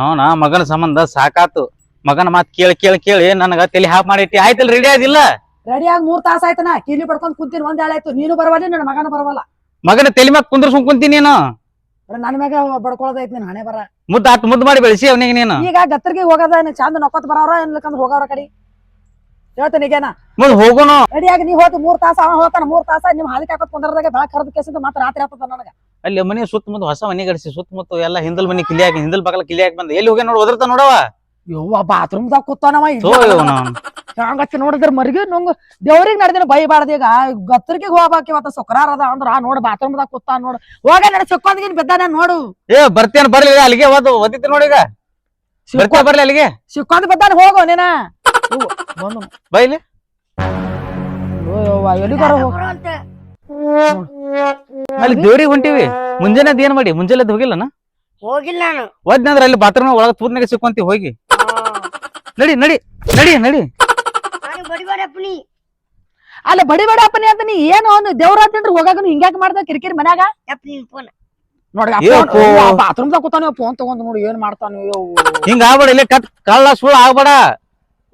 ಅವನ ಮಗನ ಸಂಬಂಧ ಸಾಕಾತು. ಮಗನ ಮಾತ್ ಕೇಳಿ ಕೇಳಿ ಕೇಳಿ ನನಗ ತಲೆ ಹಾಪ್ ಮಾಡಿಟ್ಟಿ. ಆಯ್ತಲ್ ರೆಡಿ ಆದಿಲ್ಲ ಆಗಿ ಮೂರ್ ತಾಸ ಆಯ್ತನ? ಕೀಲಿ ಪಡ್ಕೊಂಡ್ ಕುಂತೀನಿ ಒಂದ್ ಆಯ್ತು. ನೀನು ಬರವಲ್ಲ ನನ್ನ ಮಗನ ಬರವಲ್ಲ. ಮಗನ ತಲೆ ಮ್ಯಾಗ ಕುಂದ್ರಸ್ಕೊಂಡ್ ಕುಂತೀನಿ ನೀನು. ನನ್ ಮ್ಯಾಗ ಬಡ್ಕೊಳ್ಳೋದೈತಿ ನೀನ್ ಹಣೆ ಬರ. ಮುದ್ದ ಆತ್ ಮುದ್ದು ಮಾಡಿ ಬೆಳೆಸಿ ಅವನಿಗೆ ನೀನು. ಈಗ ಗತ್ತರಿಗೆ ಹೋಗದ ಚಂದ ನೊಕ್ಕತ್ ಬರೋರ ಇನ್ಲಕಂದ್ರ ಹೋಗವ್ರ ಕಡಿ. ಹೇಳ್ತೇನೆ ಈಗೇನ? ಮುಂದ್ ಹೋಗೋನು ರೆಡಿಯಾಗಿ ನೀ ಹೋಗಿ ಮೂರ್ ತಾಸ ಅವ ಹೋತಾನ ಮೂರ್ ತಾಸ ನಿಮ್ ಹಾಲಿಗೆ ಹಾಕೋತ್ ಕುಂದ್ರದಾಗ ಬೆಳಕ್ ಕರೆದ ಕೇಸಿಂದ ಮತ್ತೆ ರಾತ್ರಿ ಆಗ್ತದ ನನಗ. ಅಲ್ಲಿ ಮನೆ ಸುತ್ತಮುತ್ತ ಹೊಸ ಮನೆ ಗಡಿಸಿ ಸುತ್ತಮುತ್ತ ಎಲ್ಲ ಹಿಂದಲ್ ಮನಿ ಕಿಲಿಯಾಗಿ ಹಿಂದಲ್ ಬಗಲ ಕಿಲಿಯಾಗಿ ಬಂದ ಎಲ್ಲಿ ಹೋಗಿ ನೋಡಿ ಒದರ್ತ ನೋಡವ? ಯವ್ವ ಬಾತ್ರೂಮ್ ದಾಗ ಕೂತಾನವ. ಹಂಗಚ್ಚ ನೋಡಿದ್ರ ಮರ್ಗಿ ನಂಗ. ದೇವ್ರಿಗೆ ನಡೆದಿನ ಬೈಬಾರ್ದು ಈಗ. ಗತ್ತರ್ಗಿ ಹೋಗ್ಬೇಕ ಇವತ್ತ ಸುಕ್ರಾರ ಅದ ಅಂದ್ರ ನೋಡ್ ಬಾತ್ರೂಮ್ ದಾಗ ಕೂತಾನ ನೋಡು. ಹೋಗ ನಡ ಸಿಕ್ಕೊಂದ್ಗಿನ್ ಬಿದ್ದಾನ ನೋಡು. ಏ ಬರ್ತೇನ ಬರ್ಲಿ ಅಲ್ಲಿಗೆ ನೋಡಿ ಈಗ. ಬರ್ತಾ ಬರ್ಲಿ ಅಲ್ಲಿಗೆ? ಸಿಕ್ಕೊಂದ್ ಬಿದ್ದಾನ ಹೋಗೋ ನೀನ. ಬಂದು ಬೈಲಿ ಎಲ್ಲಿಗಾರ ಅಲ್ಲಿ ದೇವ್ರಿಗೆ ಹೊಂಟಿವಿ. ಮುಂಜಾನೆ ಅದೇನ್ ಏನ್ ಮಾಡಿ? ಮುಂಜಾನೆ ಅದ್ ಹೋಗಿಲ್ಲನ? ಹೋಗಿಲ್ಲ ನಾನು. ಅಲ್ಲಿ ಬಾತ್ರೂಮ್ ಒಳಗ ತೂರ್ನಾಗ ಸಿಕ್ಕೊಂತಿ ಹೋಗಿ. ನಡಿ ನಡಿ ನಡಿ ನಡಿ. ಅಲ್ಲ ಬಡಿ ಬಡ ಅಪ್ಪನಿ ಅಂತ ನೀ ಏನು ದೇವ್ರ ಅಂತಂದ್ರೆ ಹೋಗಾಗ ಹಿಂಗ್ಯಾಕ್ ಮಾಡ್ದ ಕಿರಿಕಿರಿ ಮನ್ಯಾಗ? ನೋಡಿ ಬಾತ್ರೂಮ್ದಾಗ ಬಾತ್ರೂಮ್ ದಾಗ ಕೂತಾನ ಫೋನ್ ತಗೊಂಡ್ ನೋಡಿ ಏನ್ ಮಾಡ್ತಾನ ಹಿಂಗ ಆಗ್ಬೇಡ ಇಲ್ಲಿ ಕಟ್ ಕಳ್ಳ ಸುಳ್ಳು ಆಗ್ಬೇಡ.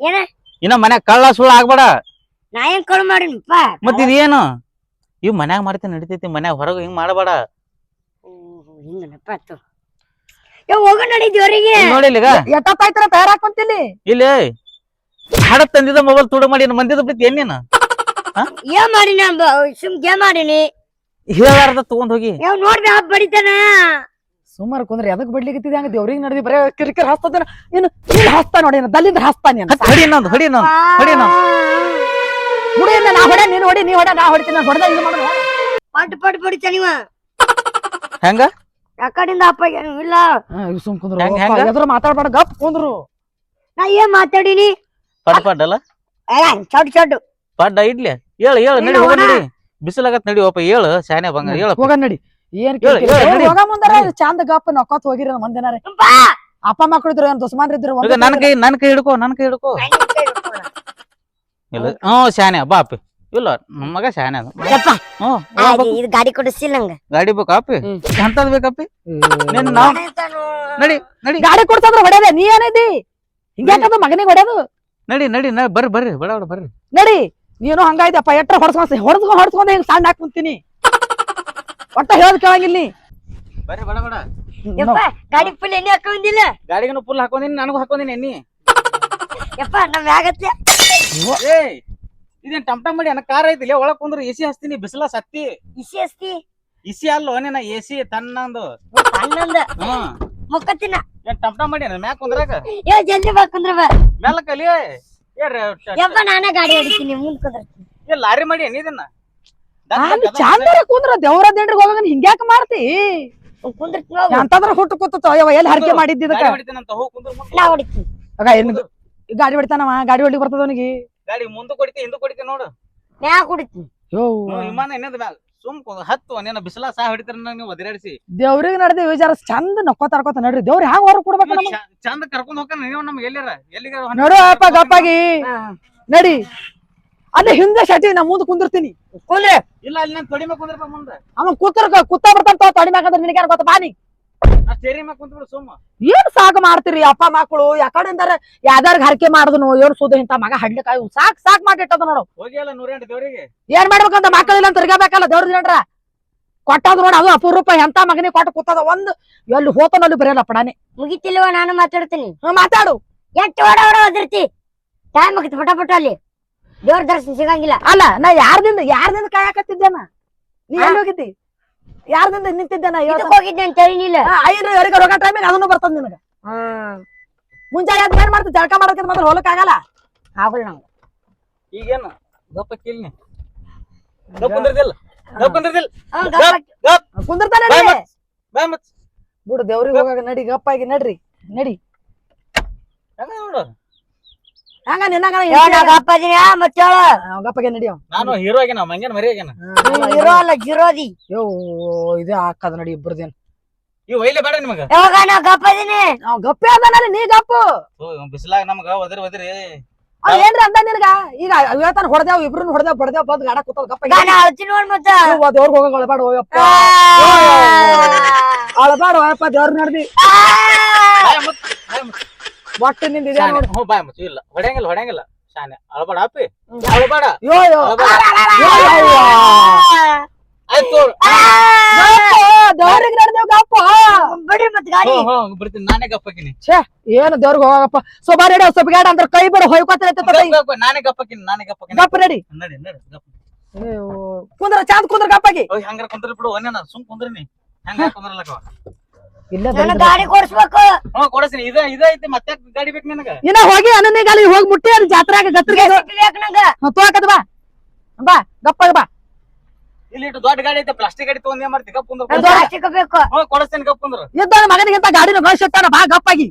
ಏನ? ಇನ್ನ ಮನ್ಯಾಗ ಕಳ್ಳ ಸುಳ್ಳ ಆಗ್ಬೇಡ. ನಾ ಏನ್ ಕಳು ಮಾಡಿನಪ್ಪ? ಮತ್ ಇದೇನು? ಇವ್ ಮನ್ಯಾಗ ಮಾಡ್ತೀನಿ ನಡಿತೈತಿ ಮನ್ಯಾಗ ಹೊರಗ ಹಿಂಗ್ ಮಾಡಬೇಡ. ಹಿಂಗನಪ್ಪ ಆತು? ಯೋ ಹೋಗ ನೋಡಿ ನೋಡಿಲ್ಲ ಈಗ? ಎಟ್ಟಾಯ್ತರ ತಯಾರಾಕೊಂತಿಲ್ಲಿ ಇಲ್ಲಿ ಹಡ ತಂದಿದ ಮೊಬೈಲ್ ತುಡು ಮಾಡಿ ಮಂದಿದ ಬಿಟ್ಟು ಏನೇನು ಏನ್ ಮಾಡಿನ ಸುಮ್ ಗೇಮ್ ಮಾಡಿನಿ ಹೇಳಾರ್ದ ತಗೊಂಡ್ ಹೋಗಿ. ಯಾವ ನೋಡ್ರಿ ಹಬ್ಬ ಬಡಿತಾನ. ಸುಮಾರು ಕುಂದ್ರೆ ಎದಕ್ ಬಡ್ಲಿಕ್ಕೆ ಹಂಗ ದೇವ್ರಿಗೆ ನಡೆದಿ ಬರೇ ಕಿರಿಕಿರಿ ಹಸ್ತದ ಇನ್ನು ಹಾಸ್ತಾ ಹಸ್ತ ನೋಡಿ ದಲ್ಲಿಂದ ಹಸ್ತಾನೆ ಹೊಡಿ ನಂದು ಹೊಡಿ ನಂದು ಹೊಡಿ ನಂದು ಹುಡಿ ನಾ ಹೊಡೆ ನೀನ್ ಹೊಡಿ ನೀ ಹೊಡೆ ನಾ ಹೊಡಿತೀನಿ ಹೊಡೆದ ಇದು ಮಾಡೋಣ ಪಟ್ ಪಟ್ ಬಡಿತಾನ ನೀವ ಹೆಂಗ? ಯಾಕಡಿಂದ ಅಪ್ಪ ಏನು ಇಲ್ಲ. ಸುಮ್ ಕುಂದ್ರು. ಹೆಂಗ್- ಹೆಂಗ? ಎದುರು ಮಾತಾಡ್ಬೇಡ ಗಪ್ ಕುಂದ್ರು. ನಾ ಏನ್ ಮಾತಾಡಿನಿ? ಪಡ್ ಪಡ್ ಅಲ್ಲ. ಏ ಚಡ್ ಚಡ್ಡು ಪಡ್ಡ ಇಡ್ಲಿ. ಹೇಳು ಹೇಳು ನಡಿ ಹೋಗ ನಡಿ. ಬಿಸಿಲಾಗತ್ ನಡಿ ಒಪ್ಪ ಹೇಳು ಶಾನೆ ಬಂಗ ಹೇಳು. ಹೋಗ ನಡಿ. ಏನ್ ಹೇಳು? ಹೇಳು, ನಡಿ. ಹೋಗ ಮುಂದಾರ ನಡಿ. ಚಂದ ಗಪ್ಪ ನೊಕ್ಕತ್ ಹೋಗಿರ ಮಂದಿನಾರ. ಅಪ್ಪ ಮಕ್ಳು ಇದ್ರು ಏನ್ ದುಸ್ಮಾನ್ ಇದ್ರು ಈಗ ನನ್ ಕೈ ನನ್ ಕೈ ಹಿಡ್ಕೋ ನನ್ ಕೈ ಹಿಡ್ಕೋ. ಇಲ್ಲ ಹ್ಮ್ ಶಾನೆ ಬಾ ಅಪ್ಪಿ ಇಲ್ಲ ನಮ್ಮ ಮಗ ಶಾನೆ ಅದ. ಯಪ್ಪ! ಇದು ಗಾಡಿ ಕೊಡಿಸಿಲ್ಲ ನಂಗ? ಗಾಡಿ ಬೇಕಾ ಅಪ್ಪಿ? ಹ್ಮ್. ಎಂತದ್ ಬೇಕಪ್ಪಿ ನಿನ್ ನಾವ್ ನಡಿ ನಡಿ. ಗಾಡಿ ಕೊಡ್ಸಂದ್ರ ಹೊಡೆದೆ ನೀ ಏನೈತಿ ಹಿಂಗ್ಯಾಕದ ಮಗನಿಗೆ ಹೊಡೆದು ನಡಿ ನಡಿ ನ ಬರ್ರಿ ಬರ್ರಿ ಬಡ ಬಡ ಬರ್ರಿ. ನಡಿ ನೀನು ಹಂಗಾಯ್ತಪ್ಪ ಎಟ್ರ ಹೊಡ್ಸ್ಕೊಂಡ್ ಹೊಡ್ಸ್ಕೊಂಡ್ ಹೊಡ್ಸ್ಕೊಂಡ್ ಹಿಂಗ್ ಸಣ್ಣ ಹಾಕ್ ಕುಂತೀನಿ. ಒಟ್ಟ ಹೇಳದ್ ಕೇಳಂಗಿಲ್ಲ ನೀ. ಬರ್ರಿ ಬಡ ಬಡ. ಯಪ್ಪ ಗಾಡಿ ಫುಲ್ ಎಣ್ಣೆ ಹಾಕೊಂಡಿಲ್ಲ? ಗಾಡಿಗನು ಫುಲ್ ಹಾಕೊಂಡಿನಿ ನನಗೂ ಹಾಕೊಂಡಿನಿ ಎಣ್ಣಿ. ಯಪ್ಪ ನಮ್ ಆಗತ್ತೆ. ಏ ಇದೇನ್ ಟಮ್ ಟಮ್ ಮಾಡಿ ಅನ್ನ ಕಾರ್ ಐತಿಲ್ಲ ಒಳಗ್ ಕುಂದ್ರ ಎಸಿ ಹಚ್ತೀನಿ ಬಿಸಿಲ ಸತ್ತಿ. ಇಸಿ ಅಸ್ತಿ ಇಸಿ ಅಲ್ಲೋ ನಿನ್ನ ಎಸಿ ತನ್ನಂದು ಹನ್ನೊಂದ ಹ್ಮ್ ಮುಕ್ಕತ್ತಿನ ಏನ್ ಟಮ್ ಟಮ್ ಮಾಡಿ ಮ್ಯಾಕ್ ಕುಂದ್ರಾಗ ಏ ಜಲ್ದಿ ಬಾ ಕುಂದ್ರ ಬಾ. ಮೆಲ್ಲಕಲಿ ಏ. ಯಪ್ಪ ನಾನೇ ಗಾಡಿ ಹೊಡಿತೀನಿ ಮುಂದ್ ಕುಂದ್ರತೀನಿ. ಏ ಲಾರಿ ಮಾಡಿ ಏನ್ ಇದನ್ನ? ಅಲ್ಲಿ ಚಾಂದರ ಕುಂದ್ರ ದೇವ್ರ ದೇಂಡ್ರಿಗೆ ಹೋಗಾಗ ಹಿಂಗ್ಯಾಕ ಮಾಡ್ತಿ? ಅಂತಂದ್ರ ಹುಟ್ಟು ಕೂತತ ಅಯ್ಯವ ಎಲ್ಲಿ ಹರಕೆ ಹೊಡಿತೀನಿ ಆಗ ಗಾಡಿ ಹೊಡಿತಾನವ ಗಾಡಿ ಹೊಡಿ ಬರ್ತದ ಅವನಿಗೆ? ಗಾಡಿ ಮುಂದೆ ಕೊಡ್ತಿ ಹಿಂದೆ ಕೊಡ್ತಿ ನೋಡು. ನಾ ಕುಡಿತೀನಿ ಯೋ. ವಿಮಾನ ಇನ್ನದ ಮ್ಯಾಲ. ಸುಮ್ ಕುಂದ್ ಹತ್ತು ನಿನ್ನ ಬಿಸಿಲ ಸಹ ಹೊಡಿತಾರ ನೀವು ಒದರಾಡಿಸಿ. ದೇವ್ರಿಗೆ ನಡೆದ ವಿಚಾರ ಚಂದ ನಕ್ಕೋತ ನಕ್ಕೋತ ನಡ್ರಿ. ದೇವ್ರ ಹ್ಯಾಂಗ ಹೊರ ಕೊಡ್ಬೇಕು ನಮ್ಗೆ? ಚಂದ ಕರ್ಕೊಂಡ್ ಹೋಗ್ತಾನ ನೀವು ನಮ್ಗೆ ಎಲ್ಲಿರ? ಎಲ್ಲಿಗಾರ ನೋಡು ಅಪ್ಪ ಗಪ್ಪಾಗಿ. ನಡಿ. ಅಲ್ಲೇ ಹಿಂದೆ ಶಟಿ ನಾ ಮುಂದೆ ಕುಂದಿರ್ತೀನಿ. ಕುಂದ್ರ. ಇಲ್ಲ ಅಲ್ಲಿ ನಾನು ತೊಡಿ ಮ್ಯಾಗ ಕುಂದ್ರಪ್ಪ ಮುಂದೆ. ಅವ ಕೂತರ ಕೂತಾ ಬರ್ತಾನ ತಡಿ ಮ್ಯಾಕಂದ್ರೆ ನಿನಗೆ ಗೊತ್ತ ಬಾನಿ ನಾ? ಮ್ಯಾಗ ಕುಂತ್ಬಿಡು ಸುಮ್ಮ. ಏನ್ ಸಾಕು ಮಾಡ್ತೀರಿ ಅಪ್ಪ ಮಕ್ಕಳು ಯಾಕಡೆಂದಾರ ಯಾವ್ದಾರ ಹರಕೆ ಮಾಡುದನು ಏನ್ ಸುದ ಇಂತ ಮಗ ಹಡ್ಲಿಕಾಯಿ ಸಾಕ್ ಸಾಕ್ ಮಾಡಿಟ್ಟದ ನೋಡು. ಹೋಗಿ ಅಲ್ಲ ನೂರೆಂಟು ದೇವರಿಗೆ. ಏನ್ ಮಾಡ್ಬೇಕಂತ ಮಕ್ಕಳಿಲ್ಲ ಇಲ್ಲ ತಿರ್ಗಬೇಕಲ್ಲ ದೇವ್ರ ದಿನಡ್ರ ಕೊಟ್ಟದ್ ನೋಡ ಅದು ಅಪರೂಪ ಎಂತ ಮಗನಿಗೆ ಕೊಟ್ಟು ಕೂತದ ಒಂದು ಎಲ್ಲಿ ಹೋತನಲ್ಲಿ ಬರೆಯಲ್ಲ ಪಡಾನೆ ಮುಗಿತಿಲ್ವ ನಾನು ಮಾತಾಡ್ತೀನಿ. ಹ್ಮ್ ಮಾತಾಡು. ಎಷ್ಟು ಓಡ ಓಡ ಓದಿರ್ತಿ ಟೈಮ್ ಆಗಿತ್ತು ಪಟ ಪಟ ಅಲ್ಲಿ. ದೇವ್ರ ದರ್ಶನ ಸಿಗಂಗಿಲ್ಲ. ಅಲ್ಲ ನಾ ಯಾರ್ದಿಂದ ಯಾರ್ದಿಂದ ಕಾಯಕತ್ತಿದ್ದೇನ? ನೀ? ಎಲ್ಲಿ ಹೋಗಿದ್ದಿ? ಯಾರ್ದಿಂದ ನಿಂತಿದ್ದೇನ ಇದಕ್ ಹೋಗಿದ್ದೆ ಅಂತ ಹೇಳಿನಿಲ್ಲ ಐದು ಅವರಿಗೆ ರೋಗ ಟೈಮಿಗೆ ಅದನ್ನು ಬರ್ತದ ನಿನಗ. ಮುಂಜಾನೆ ಅದ್ ಏನ್ ಮಾಡ್ತಿ? ಜಳಕ ಮಾಡೋಕೆ ಮೊದಲು ಹೋಲಕ್ ಆಗಲ್ಲ? ಆಗಲ್ಲ ನಂಗೆ ಈಗೇನು? ಗಪ್ಪ ಕಿಲ್ನಿ ಗಪ್ ಕುಂದ್ರದಿಲ್ಲ ಗಪ್ ಕುಂದ್ರದಿಲ್ಲ ಅವ್ನ್ ಗಪ್ ಗಪ್ಪ- ಗಪ್ ಕುಂದಿರ್ತಾನೆ ಬಾಯ್ ಮತ್ ಬಿಡು ದೇವ್ರಿಗೆ ಹೋಗಾಗ ನಡಿ ಗಪ್ಪಾಗಿ ನಡ್ರಿ. ನಡಿ. ನೋಡು ಹಂಗ ನಿನ್ನಾಗ ಯೋ, ನಾ ಗಪ್ಪ ಅದೀನಿ, ಮತ್ತೆ ಹೇಳು. ಗಪ್ಪಗೆ ನಡಿ ನಾನು ಹೀರೋ ಆಗ್ಯಾನ ಮಂಗೇನ್ ಮರಿ ಆಗ್ಯಾನ ಹೀರೋ ಅಲ್ಲ ಜಿರೋದಿ ಯೋ ಇದು ಹಾಕದ ನಡಿ ಇಬ್ಬರದೇನ್ ಇವ್ ಒಯ್ಲೆ ಬೇಡ ನಿಮಗ. ಯಾವಾಗ ನಾ ಗಪ್ಪ ಅದೀನಿ ಅವ್ ಗಪ್ಪೆ ಅದಾನಲ್ಲಿ ನೀ ಗಪ್ಪು. ಬಿಸಿಲಾಗ ನಮಗ ಒದರಿ ಒದರಿ. ಅವ್ ಏನ್ರಿ ಅಂದ ನಿನಗ? ಈಗ ಹೇಳ್ತಾನ ಹೊಡೆದೇವ್ ಇಬ್ರನ್ನ ಹೊಡೆದೇವ್ ಬಡದೇವ್ ಬಂದ್ ಗಾಡ ಕೂತಲ್ ಗಪ್ಪ ನೋಡ್. ಮತ್ತ. ದೇವ್ರಿಗೆ ಹೋಗಂಗ್ ಅಳಬಾಡ ಹೋಯಪ್ಪ ಅಳಬಾಡ ಹೋಯಪ್ಪ ದೇವ್ರ ನಡ್ದಿ. ಒಟ್ಟು ನಿಂದ ಇದೆ. ನೋಡು. ಹ್ಞೂ ಬಾಯ್ ಮುಚ್ಚು. ಇಲ್ಲ ಹೊಡೆಯಂಗಿಲ್ಲ ಹೊಡೆಯಂಗಿಲ್ಲ. ಶಾನೆ. ಅಳಬಾಡ ಅಪ್ಪಿ ಅಳಬೇಡ. ಯೋ ಯೋ. ಆಯ್ತು ದೇವ್ರಿಗೆ ನಡೆದೇವ್ ಗಪ್ಪ. ಬಿಡಿ ಮತ್ ಗಾಡಿ. ಬರ್ತೀನಿ. ನಾನೇ ಗಪ್ಪಕಿನಿ ಛೇ ಏನು ದೇವ್ರಿಗೆ ಹೋಗಪ್ಪ ಸೊಬಾ ರೆಡಿ ಸೊಬಗಾಡ ಅಂದ್ರೆ ಕೈ ಬಿಡು ಹೊಯ್ಕೋತಾರೆ ನಾನೇ ಗಪ್ಪಕಿನಿ ನಾನೇ ಗಪ್ಪಕಿನಿ ಗಪ್ಪ ರೆಡಿ ನಡಿ ನಡಿ ಗಪ್ಪ ಕುಂದ್ರ ಚಾಂದ್ ಕುಂದ್ರ ಗಪ್ಪಾಗಿ ಹೋಗಿ ಹಂಗಾರ ಕುಂದ್ರ ಬಿಡು ಒಂದೇನ ಸುಮ್ ಕುಂದ್ರಿ ನೀ ಹಂಗ ಕುಂದ್ರಲಕ್ಕ? ಇಲ್ಲ ನನ್ನ ಗಾಡಿ ಕೊಡ್ಸ್ಬೇಕು. ಹ್ಞೂ ಕೊಡಸ್ತೀನಿ ಇದ ಇದ ಐತಿ ಮತ್ತೆ ಗಾಡಿ ಬೇಕು ನಿನಗ? ಇನ್ನ ಹೋಗಿ ಅನ್ನನಿಗೆ ಅಲ್ಲಿ ಹೋಗಿ ಮುಟ್ಟಿ ಅದು ಜಾತ್ರೆಯಾಗ ಗತ್ರಿಗೆ ಸಿಗ್ಲಿಕ್ ನಂಗ? ತೋಕದ ಬಾ. ಬಾ ಗಪ್ಪಾಗ ಬಾ. ಇಲ್ಲಿ ಇಟ್ಟು ದೊಡ್ಡ ಗಾಡಿ ಐತೆ ಪ್ಲಾಸ್ಟಿಕ್ ಗಾಡಿ ತಗೊಂಡ್ ಏನ್ ಮಾಡ್ತಿ? ಗಪ್ ಕುಂದ್ರ ನಂಗ್ ಪ್ಲಾಸ್ಟಿಕ್ ಬೇಕು. ಹ್ಞೂ ಕೊಡಸ್ತೀನಿ ಗಪ್ ಕುಂದ್ರ. ಇದ್ದ ಮಗನಿಗಿಂತ ಗಾಡಿನ ಬಾ ಗಪ್ಪಾಗಿ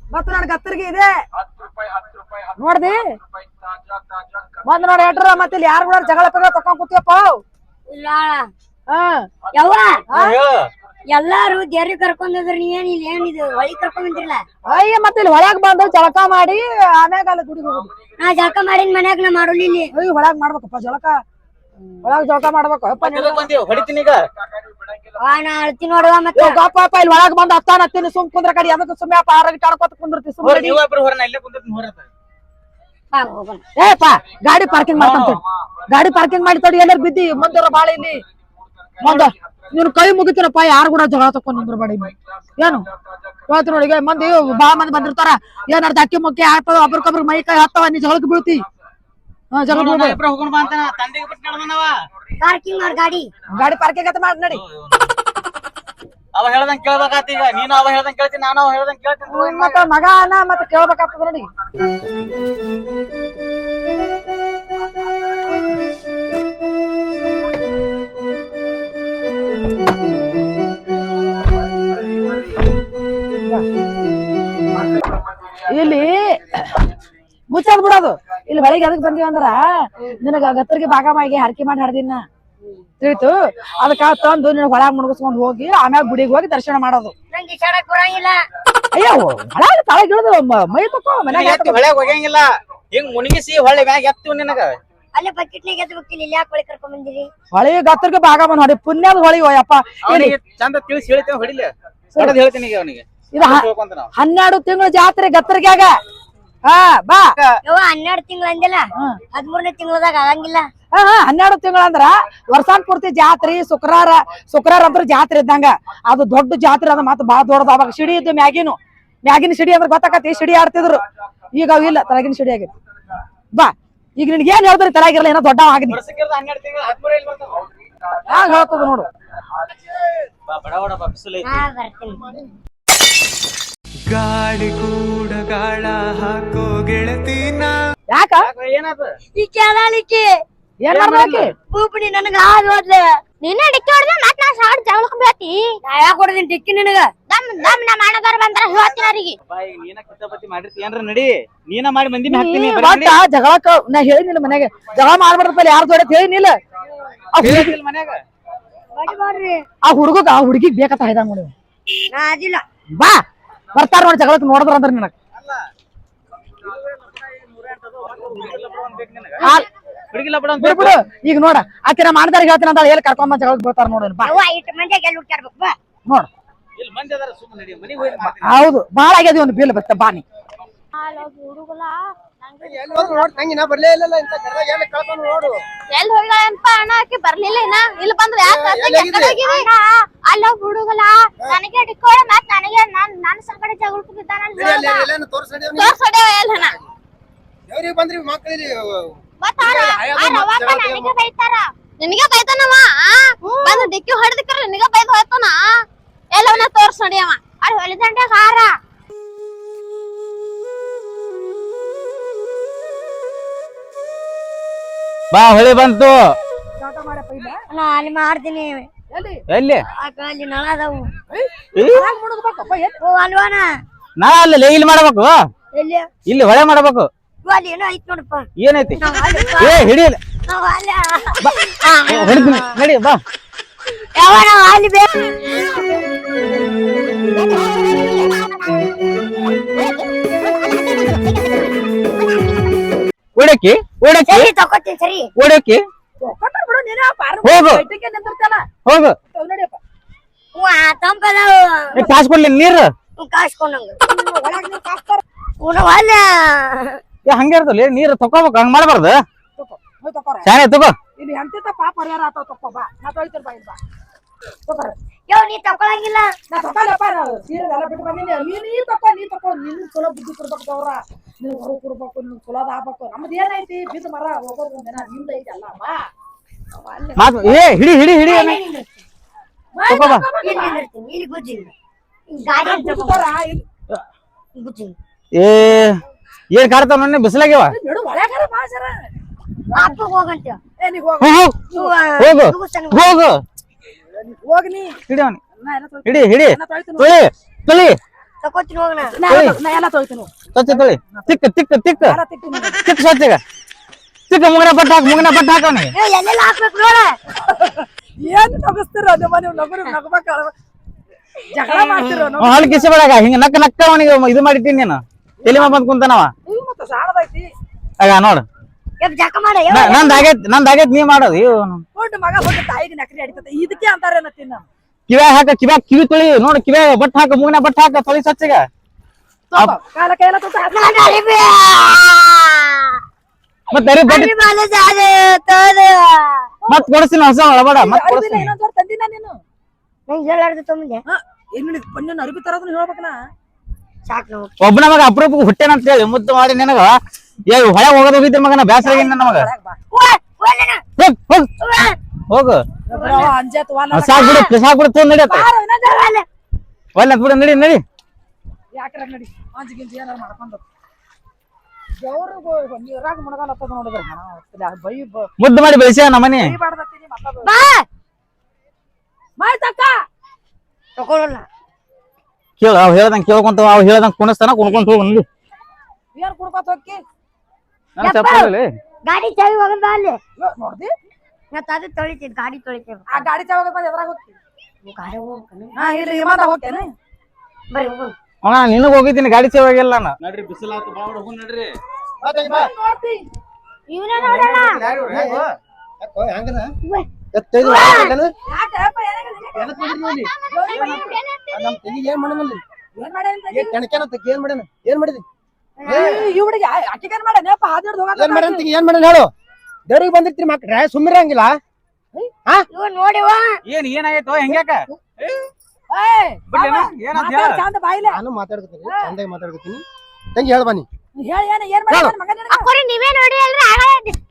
ಮತ್ತ ನೋಡ್ ಗತ್ತರಿಗೆ ಇದೆ. ನೋಡ್ದಿ? ಬಂದ್ ನೋಡಿ ಎಟ್ರ ಮತ್ತೆ ಇಲ್ಲಿ ಯಾರು ಕೂಡ ಜಗಳ ಪಗಳ ತಕೊಂಡ್ ಕೂತಿಯಪ್ಪ. ಯವ್ವ ಎಲ್ಲಾರು ದೇವ್ರಿಗೆ ನೀ ನೀವೇನ್ ಇಲ್ಲಿ ಏನಿದು ಹೊಳಿ ಕರ್ಕೊಂಡ್ ಬಂದಿರಲ್ಲ ಅಯ್ಯ ಮತ್ತೆ ಇಲ್ಲಿ ಹೊರಗ್ ಬಂದು ಜಳಕ ಮಾಡಿ ಆಮ್ಯಾಗ ಅಲ್ಲಿ ಗುಡಿಗೆ ಹೋಗುದು. ನಾ ಜಳಕ ಮಾಡಿನ ಮನ್ಯಾಗ ನಾ ಮಾಡೋಲ್ಲ ಇಲ್ಲಿ ಅಯ್ಯ ಹೊಳ್ಯಾಗ ಮಾಡ್ಬೇಕಪ್ಪ ಜಳಕ. ಒಳಗ್ ಜಳಕ ಮಾಡ್ಬೇಕು. ಅಪ್ಪ ನೀನು. ಎದಕ್ ಬಂದೀವ್ ಹೊಡಿತೀನಿ ಈಗ. ಆ ನಾ ಅಳ್ತಿ ನೋಡುವ ಮತ್ತ. ಇವ್ ಗಪ್ಪ ಅಪ್ಪ ಇಲ್ಲಿ ಒಳಗ್ ಬಂದು ಹತ್ತಾನ ಹತ್ತೀನಿ ಸುಮ್ ಕುಂದ್ರ ಕಡಿ ಅದಕ್ಕೆ ಸುಮ್ಮನೆ ಅಪ್ಪ ಆರಾಗಿ ಕಾಡ್ಕೊತ ಕುಂದಿರ್ತಿ ಸುಮ್ ಹೊರ ನೀವು ಇಬ್ರು ಹೊರ ನಾ ಇಲ್ಲೇ ಕುಂದಿರ್ತೀನಿ ಹೊರ ಬಾ, ಗಾಡಿ ಪಾರ್ಕಿಂಗ್ ಮಾಡ್ತಾನ ಗಾಡಿ ಪಾರ್ಕಿಂಗ್ ಮಾಡಿ ತಡಿ ಎಲ್ಲಾರು ಬಿದ್ದಿ ಮಂದಿರ ಬಾಳ ಇಲ್ಲಿ. ಮಂದ ನೀನು ಕೈ ಮುಗಿತೀನಪ್ಪ ಯಾರು ಕೂಡ ಜಗಳ ತಕೊಂಡ್ ನಿಂದ್ರ ಬಾಡಿ ಏನು? ಇವತ್ತು ನೋಡಿ ಮಂದಿ ಬಾಳ ಮಂದಿ ಬಂದಿರ್ತಾರ. ಏನಾರ ಅಕ್ಕಿ ಮುಕ್ಕಿ ಆಗ್ತದ ಒಬ್ರಿಗೊಬ್ರಿಗೆ ಮೈ ಕೈ ಹತ್ತವ ನೀ ಜಗಳಕ್ಕೆ ಬೀಳ್ತಿ. ಜಗಳ ಗಾಡಿ ಪಾರ್ಕಿಂಗ್ ಅಂತ ಮಾಡಿ ನಡಿ. ಅವ ಹೇಳ್ದಂಗ್ ಕೇಳ್ಬೇಕಾತ ಈಗ. ನೀನು ಅವ ಹೇಳ್ದಂಗ್ ಕೇಳ್ತೀನಿ ನಾನು ಅವ ಹೇಳ್ದಂಗ್ ಕೇಳ್ತೀನಿ. ಮತ್ತ ಮಗ ಅನ್ನ ಮತ್ತೆ ಕೇಳ್ಬೇಕಾಗ್ತದ ನೋಡಿ ಇಲ್ಲಿ ಮುಚ್ಚದ್ ಬಿಡೋದು. ಇಲ್ಲಿ ಬೆಳಿಗ್ಗೆ ಅದಕ್ಕೆ ಬಂದೀವಿ ಅಂದ್ರ, ನಿನಗ ಗತ್ತರಿಗೆ ಭಾಗ ಮಾಡಿ ಹರಕೆ ಮಾಡಿ ಹಾಡ್ದಿನ ತಿಳಿತು ಅದಕ್ಕ ತಂದು ನೀನು ಹೊಳಗ್ ಮುಣಗಿಸ್ಕೊಂಡ್ ಹೋಗಿ ಆಮ್ಯಾಗ ಗುಡಿಗೆ ಹೋಗಿ ದರ್ಶನ ಮಾಡೋದು. ಅಯ್ಯೋ ಹೊಳಗ ತಳಗಿಳಿದು ಮೈ ತಕ್ಕೋ ಮನ್ಯಾಗ ಹೊಳ್ಯಾಗ ಹೋಗಂಗಿಲ್ಲ ಹಿಂಗ್ ಮುಣಗಿಸಿ ಹೊಳ್ಳಿ ಮ್ಯಾಗ ಎತ್ತು ನಿನಗ. ಅಲ್ಲೇ ಬಕೆಟ್ನಾಗ ಎದ್ದು ಬೇಕಿಲ್ಲ ಇಲ್ಲಿ ಯಾಕೆ ಹೊಳಿ ಕರ್ಕೊಂಡ್ ಬಂದಿರಿ ಹೊಳಿ ಗತ್ತರಿಗೆ ಭಾಗ ಬಂದ್ ನೋಡಿ ಪುಣ್ಯದ ಹೊಳಿ ಹೋಯಪ್ಪ ಚಂದ ತಿಳಿಸಿ ಹೇಳ್ತೇವೆ ಹೊಡಿಲಿ. ಹೊಡೆದ್ ಹೇಳ್ತೀನಿ ಈಗ ಅವನಿಗೆ. ಇದು ಹನ್ನೆರಡು ತಿಂಗಳ ಜಾತ್ರೆ ಗತ್ತರಿಗ್ಯಾಗ. ಹಾ ಬಾ. ಹನ್ನೆರಡು ತಿಂಗಳು ಅಂದಿಲ್ಲ. ಹದಿಮೂರನೇ ತಿಂಗಳದಾಗ ಆಗಂಗಿಲ್ಲ. ಹಾ ಹಾ ಹನ್ನೆರಡು ತಿಂಗಳ ಅಂದ್ರ ವರ್ಷಾನ್ ಪೂರ್ತಿ ಜಾತ್ರೆ ಶುಕ್ರಾರ ಶುಕ್ರಾರ ಅಂದ್ರ ಜಾತ್ರೆ ಇದ್ದಂಗ. ಅದು ದೊಡ್ಡ ಜಾತ್ರೆ ಅದ ಮತ್ತ ಬಾಳ ದೊಡ್ಡದ ಅವಾಗ ಸಿಡಿ ಇದ್ದು ಮ್ಯಾಗಿನು. ಮ್ಯಾಗಿನ ಸಿಡಿ ಅಂದ್ರ ಗೊತ್ತಾಕತಿ ಸಿಡಿ ಆಡ್ತಿದ್ರು. ಈಗ ಅವು ಇಲ್ಲ ತಲಗಿನ ಸಿಡಿ ಆಗೈತಿ. ಬಾ ಈಗ ನಿನ್ಗೆ ಏನ್ ಹೇಳ್ದ್ರಿ ತಲಾಗಿರಲ್ಲ ಏನೋ ದೊಡ್ಡ ಆಗಿದೆ ಹೇಳ್ತದ ನೋಡು. ಗಾಳಿ ಕೂಡ ಗಾಳ ಹಾಕೋ ಗೆಳತಿನ ಯಾಕ? ಯಾಕೆ ಏನಾತ? ಈ ಕೇಳಲಿಕ್ಕೆ ಏನ್ ಮಾಡ್ಬೇಕಿ? ಪೂಪಣಿ ನನಗ ಹಾಲು ಹೋದ್ಲೆ. ನೀನೇ ಡಿಕ್ಕಿ ಹೊಡೆದ್ರೆ ಮತ್ ನಾ ಸಾಡ್ ಜಗಳಕ್ ಬೀಳತಿ ನಾ ಯಾಕೆ ಹೊಡೆದಿನಿ ಟಿಕ್ಕಿ ನಿನಗ? ದಮ್ ದಮ್ ನಮ್ಮ ಬಂದ್ರ ಹೇಳ್ತೀನಿ ಅವ್ರಿಗೆ. ಈಗ ನೀನ ಕಿತ್ತಾಪತಿ ಮಾಡಿರ್ತಿ ಏನ್ರ ನಡಿ. ನೀನ ಮಾಡಿ ಮಂದಿನ ಹಾಕ್ತೀನಿ ನೀ ಬರೀ ನಡಿ. ಒಟ್ಟ ಜಗಳಕ್ಕ ನಾ ಹೇಳಿನಿಲ್ಲ ಮನೆಗೆ ಜಗಳ ಮಾಡ್ಬಾರ್ದಪ್ಪ ಯಾರು ದೊಡ್ಡ ಹೇಳಿನಿಲ್ಲ. ಆ ಮನ್ಯಾಗ. ಆ ಹುಡುಗಗ ಆ ಹುಡುಗಿಗ್ ಬೇಕತ್ತ ನೋಡಿ. ನಾ ಅದಿಲ್ಲ ಬಾ ಬರ್ತಾರ ನೋಡಿ ಜಗಳಕ್ಕೆ ನೋಡಿದ್ರ ಅಂದ್ರ ನಿನಗ. ಹುಡುಗಿಲ್ಲ ಬಿಡ ಬಿಡು ಬಿಡು. ಈಗ ನೋಡ ಆಕಿನ ಮಾಡ್ದಾರ ಹೇಳ್ತೀನಿ ಅಂತ ಎಲ್ಲಿ ಕರ್ಕೊಂಡ್ ಬಂದ್ ಬರ್ತಾರ ನೋಡಿ ಬಾ. ಯವ್ವ ಇಟ್ಟು ಮಂದಿಯಾಗ ಎಲ್ಲಿ ಹುಡ್ಕ್ಯಾಡ್ಬೇಕು? ಬಾ. ನೋಡ್. ಇಲ್ಲಿ ಮಂದಿ ಅದಾರ ಸುಮ್ಮನೆ ನಡಿ ಮನಿಗೆ ಹೋಗಿ ಮಾಡ್ತೀನಿ ಹೌದು ಬಾಳ ಆಗ್ಯದ ಒಂದು ಬಿಲ್ ಬತ್ತ ಬಾನಿ ಹುಡುಗಲ ತಂಗಿನ ಬರ್ಲೇ ಇಲ್ಲ ಇಂತ ಕರ್ದಾಗ ಎಲ್ಲಿ ಕಳ್ಕೊಂಡು ನೋಡು. ಎಲ್ಲಿ ಹೋಗ್ಯಾಳಪ್ಪ ಅಣ್ಣ ಆಕಿ ಬರ್ಲಿಲ್ಲ ಇನ್ನ. ಇಲ್ಲಿ ಬಂದ್ರ ಯಾಕ ಅಲ್ಲ ನನಗೆ ಡಿಕ್ಕೋಳ ಮತ್ ನನಗೆ ನಾನ್ ನನ್ನ ಜಗಳಕ್ಕೆ ಬಿದ್ದಾನ ತೋರ್ಸೊಡೆ ಎಲ್ ಹಣ ದೇವ್ರಿಗೆ ಬಂದ್ರಿ ಮಕ್ಕಳಿಗೆ ಮತ್ತ ನನಗೆ ಬೈತಾರ. ನಿನಗೆ ಬೈತಾನವ? ಬಂದು ಡಿಕ್ಕಿ ಹೊಡೆದಕ್ರ ನಿನಗೆ ಬೈದ್ ಹೋಯ್ತಾನ ಎಲ್ಲವನ್ನ ತೋರ್ಸ್ ನೋಡಿ ಅವ. ಅಲ್ಲಿ ಹೊಲಿದಂಡೆ ಹಾರ. ಬಾ ಹೊಳಿ ಬಂತು. ನಾ ಅಲ್ಲಿ ಮಾಡ್ತೀನಿ ಎಲ್ಲಿ? ಅಲ್ಲಿ ನಳ ಅದಾವು. ಓ ಅಲ್ವಾನ ನಾ ಅಲ್ಲಿ ಇಲ್ಲಿ ಮಾಡ್ಬೇಕು? ಎಲ್ಲಿ? ಇಲ್ಲಿ ಹೊಳೆ ಮಾಡ್ಬೇಕು? ಅಲ್ಲಿ ಏನೋ ಐತ್ ನೋಡಪ್ಪ. ಏನೈತಿ? ಏ ಹಿಡಿಯಲ್ಲ ನಾವ್ ಅಲ್ಲಿ. ಹೊಡಿತೀನಿ ನಡಿ ಬಾ. ಯಾವ ನಾವ್ ಅಲ್ಲಿ ಬೇಕು ಓಡಕ್ಕಿ ಓಡಕ್ಕಿ. ಸರಿ ತಕೋತೀನಿ ಸರಿ. ಓಡಕ್ಕಿ. ಒಕ್ಕಟ್ಟಾರ್ ಬಿಡು ನೀನೇ ಪಾರ ಹೋಗು. ಬೈಟಿಗೆ ನಿಂತಿರ್ತಾನ ಹೋಗು. ನಡಿಯಪ್ಪ. ತಂಪದಾವ. ಕಾಸ್ ಕೊಡ್ಲಿ ನೀರು. ಒಳಗ್ ಉಣ ಅಲ್ಲ. ಏ ಹಂಗೆ ಇರ್ತಲ್ಲ ನೀರು ತಕೋಬೇಕು ಹಂಗ್ ಮಾಡಬಾರ್ದು. ಹೋಯ್ ಶಾನೆ ತಗೋ ಇಲ್ಲಿ ಎಂತಿಂತ ಪಾಪ ಪರಿಹಾರ ಆತಾವ ತಕೋ ಬಾ. ನಾ ತೊಳಿತೀನಿ ಬಾ ಇಲ್ಲಿ ಬಾ. ತಗೋರ ಯೋ ನೀ ತಕೊಳಂಗಿಲ್ಲ ನಾ ಬಿಟ್ಟು ಬಂದಿನಿ. ನೀ ತಕೋ ನೀ ತಕೋ. ನಿನ್ ಚಲೋ ಬುದ್ಧಿ ಕೊಡ್ಬೇಕು ಅವ್ರ ನೀನ್ ಹೊರ ಕೊಡ್ಬೇಕು ನಿನ್ ಚಲೋದ ಆಗ್ಬೇಕು. ನಮ್ದು ಏನೈತಿ ಬಿದ್ದು ಮರ ಹೋಗೋದು ಒಂದಿನ ನಿಂದ ಐತಿ ಅಲ್ಲ ಬಾ. ಅವ ಏ ಹಿಡಿ ಹಿಡಿ ಹಿಡಿ. ತಕೋ ಬಾ. ಇಲ್ಲಿ ಗುಜ್ಜಿಲ್ಲ ಗಾಡಿ ಗುಜ್ಜಿಲ್ಲ ಏ ಏನ್ ಕಾಡ್ತಾವ ನೋಡಿ ಬಿಸಿಲಾಗ್ಯವ ಬಿಡು ಒಳಗಾರ ಬಾ ಜರ ಅಪ್ಪ ಹೋಗಂತ. ಏ ನೀ ಹೋಗ. ಹೋಗು. ಹೋಗು. ಹೋಗ್. ನೀ. ಹಿಡಿ ಅವನಿ. ಹಿಡಿ ಹಿಡಿ. ತುಳಿ ತೊಳಿ. ತಕೋತೀನಿ ನಾ ಎಲ್ಲ- ನಾ ಎಲ್ಲ ತೊಳಿತೀನಿ. ಸ್ವಚ್ಛ ತೊಳಿ. ತಿಕ್ಕ ತಿಕ್ಕ ತಿಕ್ಕ. ತಿಕ್ಕ ಸ್ವಚ್ಛಗ ತಿಕ್ಕ ಮುಂಗನ ಹಾಕ ಮುಗನ ಬಟ್ಟ ಹಾಕವನಿ ಏ ಎಲ್ಲೆಲ್ಲ ಹಾಕ್ಬೇಕು ನೋಡ. ಏನ್ ನಗಸ್ತಿರ ನಿಮ್ಮ ನೀವು ನಗರು ನಗಬೇಕ. ಜಗಳ ಮಾಡ್ತಿರೋ ನಗು. ಹಲ್ ಕಿಸಿ ಬೇಡಾಗ ಹಿಂಗ ನಕ್ಕ ನಕ್ಕ ಅವನಿಗೆ ಇದು ಮಾಡಿದ್ದೀನಿ ನೀನು. ತಲೆ ಬಂದ್ ಕುಂತಾನವ ಆಗ ನೋಡು. ಜಕ ಮಾಡ ನ- ನಂದ್ ಆಗೈತ್ ನಂದ್ ಆಗೈತ್ ನೀ ಮಾಡೋದು. ಇವ್ ದೊಡ್ಡ ಮಗ ಹೋಗಿ ತಾಯಿಗೆ ನಕರಿ ಅಡಿತತೆ. ಇದಕ್ಕೆ ಅಂತಾರೆ ಅನ್ನತ್ತೀನಿ ಕಿವ್ಯಾ ಹಾಕ ಕಿವ್ಯಾಗ ಕಿವಿ ತುಳಿ. ನೋಡು ಕಿವ್ಯಾ ಬಟ್ ಹಾಕ ಮುಗನ ಬಟ್ ಹಾಕ ತೊಳಿ ಸ್ವಚ್ಛಗ ತಗೋ, ಕಾಲ ಕೈಲ ಮತ್ ಅರಿ ಬಟ್ ಮತ್ ಕೊಡಿಸ್ತೀನಿ ಹೊಸ ಒಳಬಡ ಮತ್ ಕೊಡಿಸ್ತೀನಿ ತಂದಿನ ನೀನು? ನಂಗೆ ಹೇಳಾರ್ದು ಏನು ತರೋದನ್ನ ಹೇಳ್ಬೇಕನ ಒಬ್ಬನ ಮಗ ಅಪರೂಪಕ್ಕೆ ಹುಟ್ಟೇನ ಅಂತ ಹೇಳಿ ಮುದ್ದು ಮಾಡಿ ನಿನಗ. ಏ ಹೊಳೆ ಹೋಗೋದ್ ಹೋಗಿದ್ದೆ ಮಗನ? ಬ್ಯಾಸರ ಆಗಿನ ನಮಗ. ಹೋಗ್ ಸಾಕ್ ಬಿಡು ಸಾಕ್ ಬಿಡು ತಗೊಂಡ್ ನಡಿಯತ್ತ ಬಿಡು ನಡಿ ನಡಿ. ಯಾಕ್ರ ನಡಿ? ಗಿಂಜಿ ಏನಾರ ಮಾಡ್ಕೊಂಡು ಮುದ್ದು ಮಾಡಿ ಬೆಳೆಸ ನಮ್ಮನೆ? ಬೈ. ಮಾಯ್ತಕ್ಕ ತಗೊಳ್ಳಲ್ಲ ಕೇಳು ಅವ್ ಹೇಳ್ದಂಗ್ ಕೇಳ್ಕೊಂತ ಅವ್ ಹೇಳ್ದಂಗ್ ಕುಣಿಸ್ತಾನ ಕುಣ್ಕೊಂತ ಹೋಗ್ ಏನ್ ಕುಡ್ಕೋತ ಹೋಗಿ ಚಪ್ಪಲಿ ಗಾಡಿ ಚಾವಿ ಹೋಗದ್ ಅಲ್ಲಿ. ನೋಡ್ದಿ? ನಾ ಅದು ತೊಳಿತೀನಿ ಗಾಡಿ ಆ ಗಾಡಿ ಚಾವಿ ಬಂದು ಎದ್ರಾಗ ಗಾಡಿ ಹಾ ಇಲ್ಲಿ ವಿಮಾನ ಹೋಗ್ತೇನೆ. ಬರ್ರಿ ಹೋಗೋಣ ಅಣ್ಣ ನಿನಗ್ ಹೋಗಿದ್ದೀನಿ ಗಾಡಿ ಸೇವಾಗಿಲ್ಲ ನಾನು. ನಡ್ರಿ ಬಿಸಿಲಾತು ಬಾ ಹೋಗ್ ನಡ್ರಿ. ಇವನೇ ನೋಡೋಣ. ಯಾಕೋ ಹೆಂಗದ? ಎತ್ತೈದು? ನಮ್ ಏನ್ ಮಾಡನಲ್ಲಿ ಏನ್ ಕೆಣಕ್ಯಾನ ತಕ್ಕ ಏನ್ ಮಾಡ್ಯಾನ ಏನ್ ಮಾಡಿದಿ? ಇವ್ಡಿಗೆ ಅಕ್ಕಿಗೇನ್ ಮಾಡ್ಯಾನಪ್ಪ ಹಾದಿಡ್ದು ಹೋಗಲ್ಲ ಏನ್ ಮಾಡ್ಯಾನ ತಗಿ ಏನ್ ಮಾಡ್ಯಾನ ಹೇಳು? ದೇವ್ರಿಗೆ ಬಂದಿರ್ತೀರಿ ಮಕ್ಳ್ರೆ ಸುಮ್ಮಿರಂಗಿಲ್ಲ ಇವ್ ನೋಡಿವ ಏನ್ ಏನಾಯ್ತು? ಹೆಂಗ್ಯಾಕ ನಾನು ಮಾತಾಡ್ಕೊತೀನಿ ಚಂದಾಗಿ ಮಾತಾಡ್ಕೊತೀನಿ. ತಂಗಿ ಹೇಳ್ ಬನ್ನಿ ಹೇಳ ಏನ ಏನ್ ಮಾಡ್ಯಾನ ಮಗ ನಿನಗ? ಅಕ್ಕೋರಿ ನೀವೇ ನೋಡಿ ಅಲ್ರಿ ಆಗ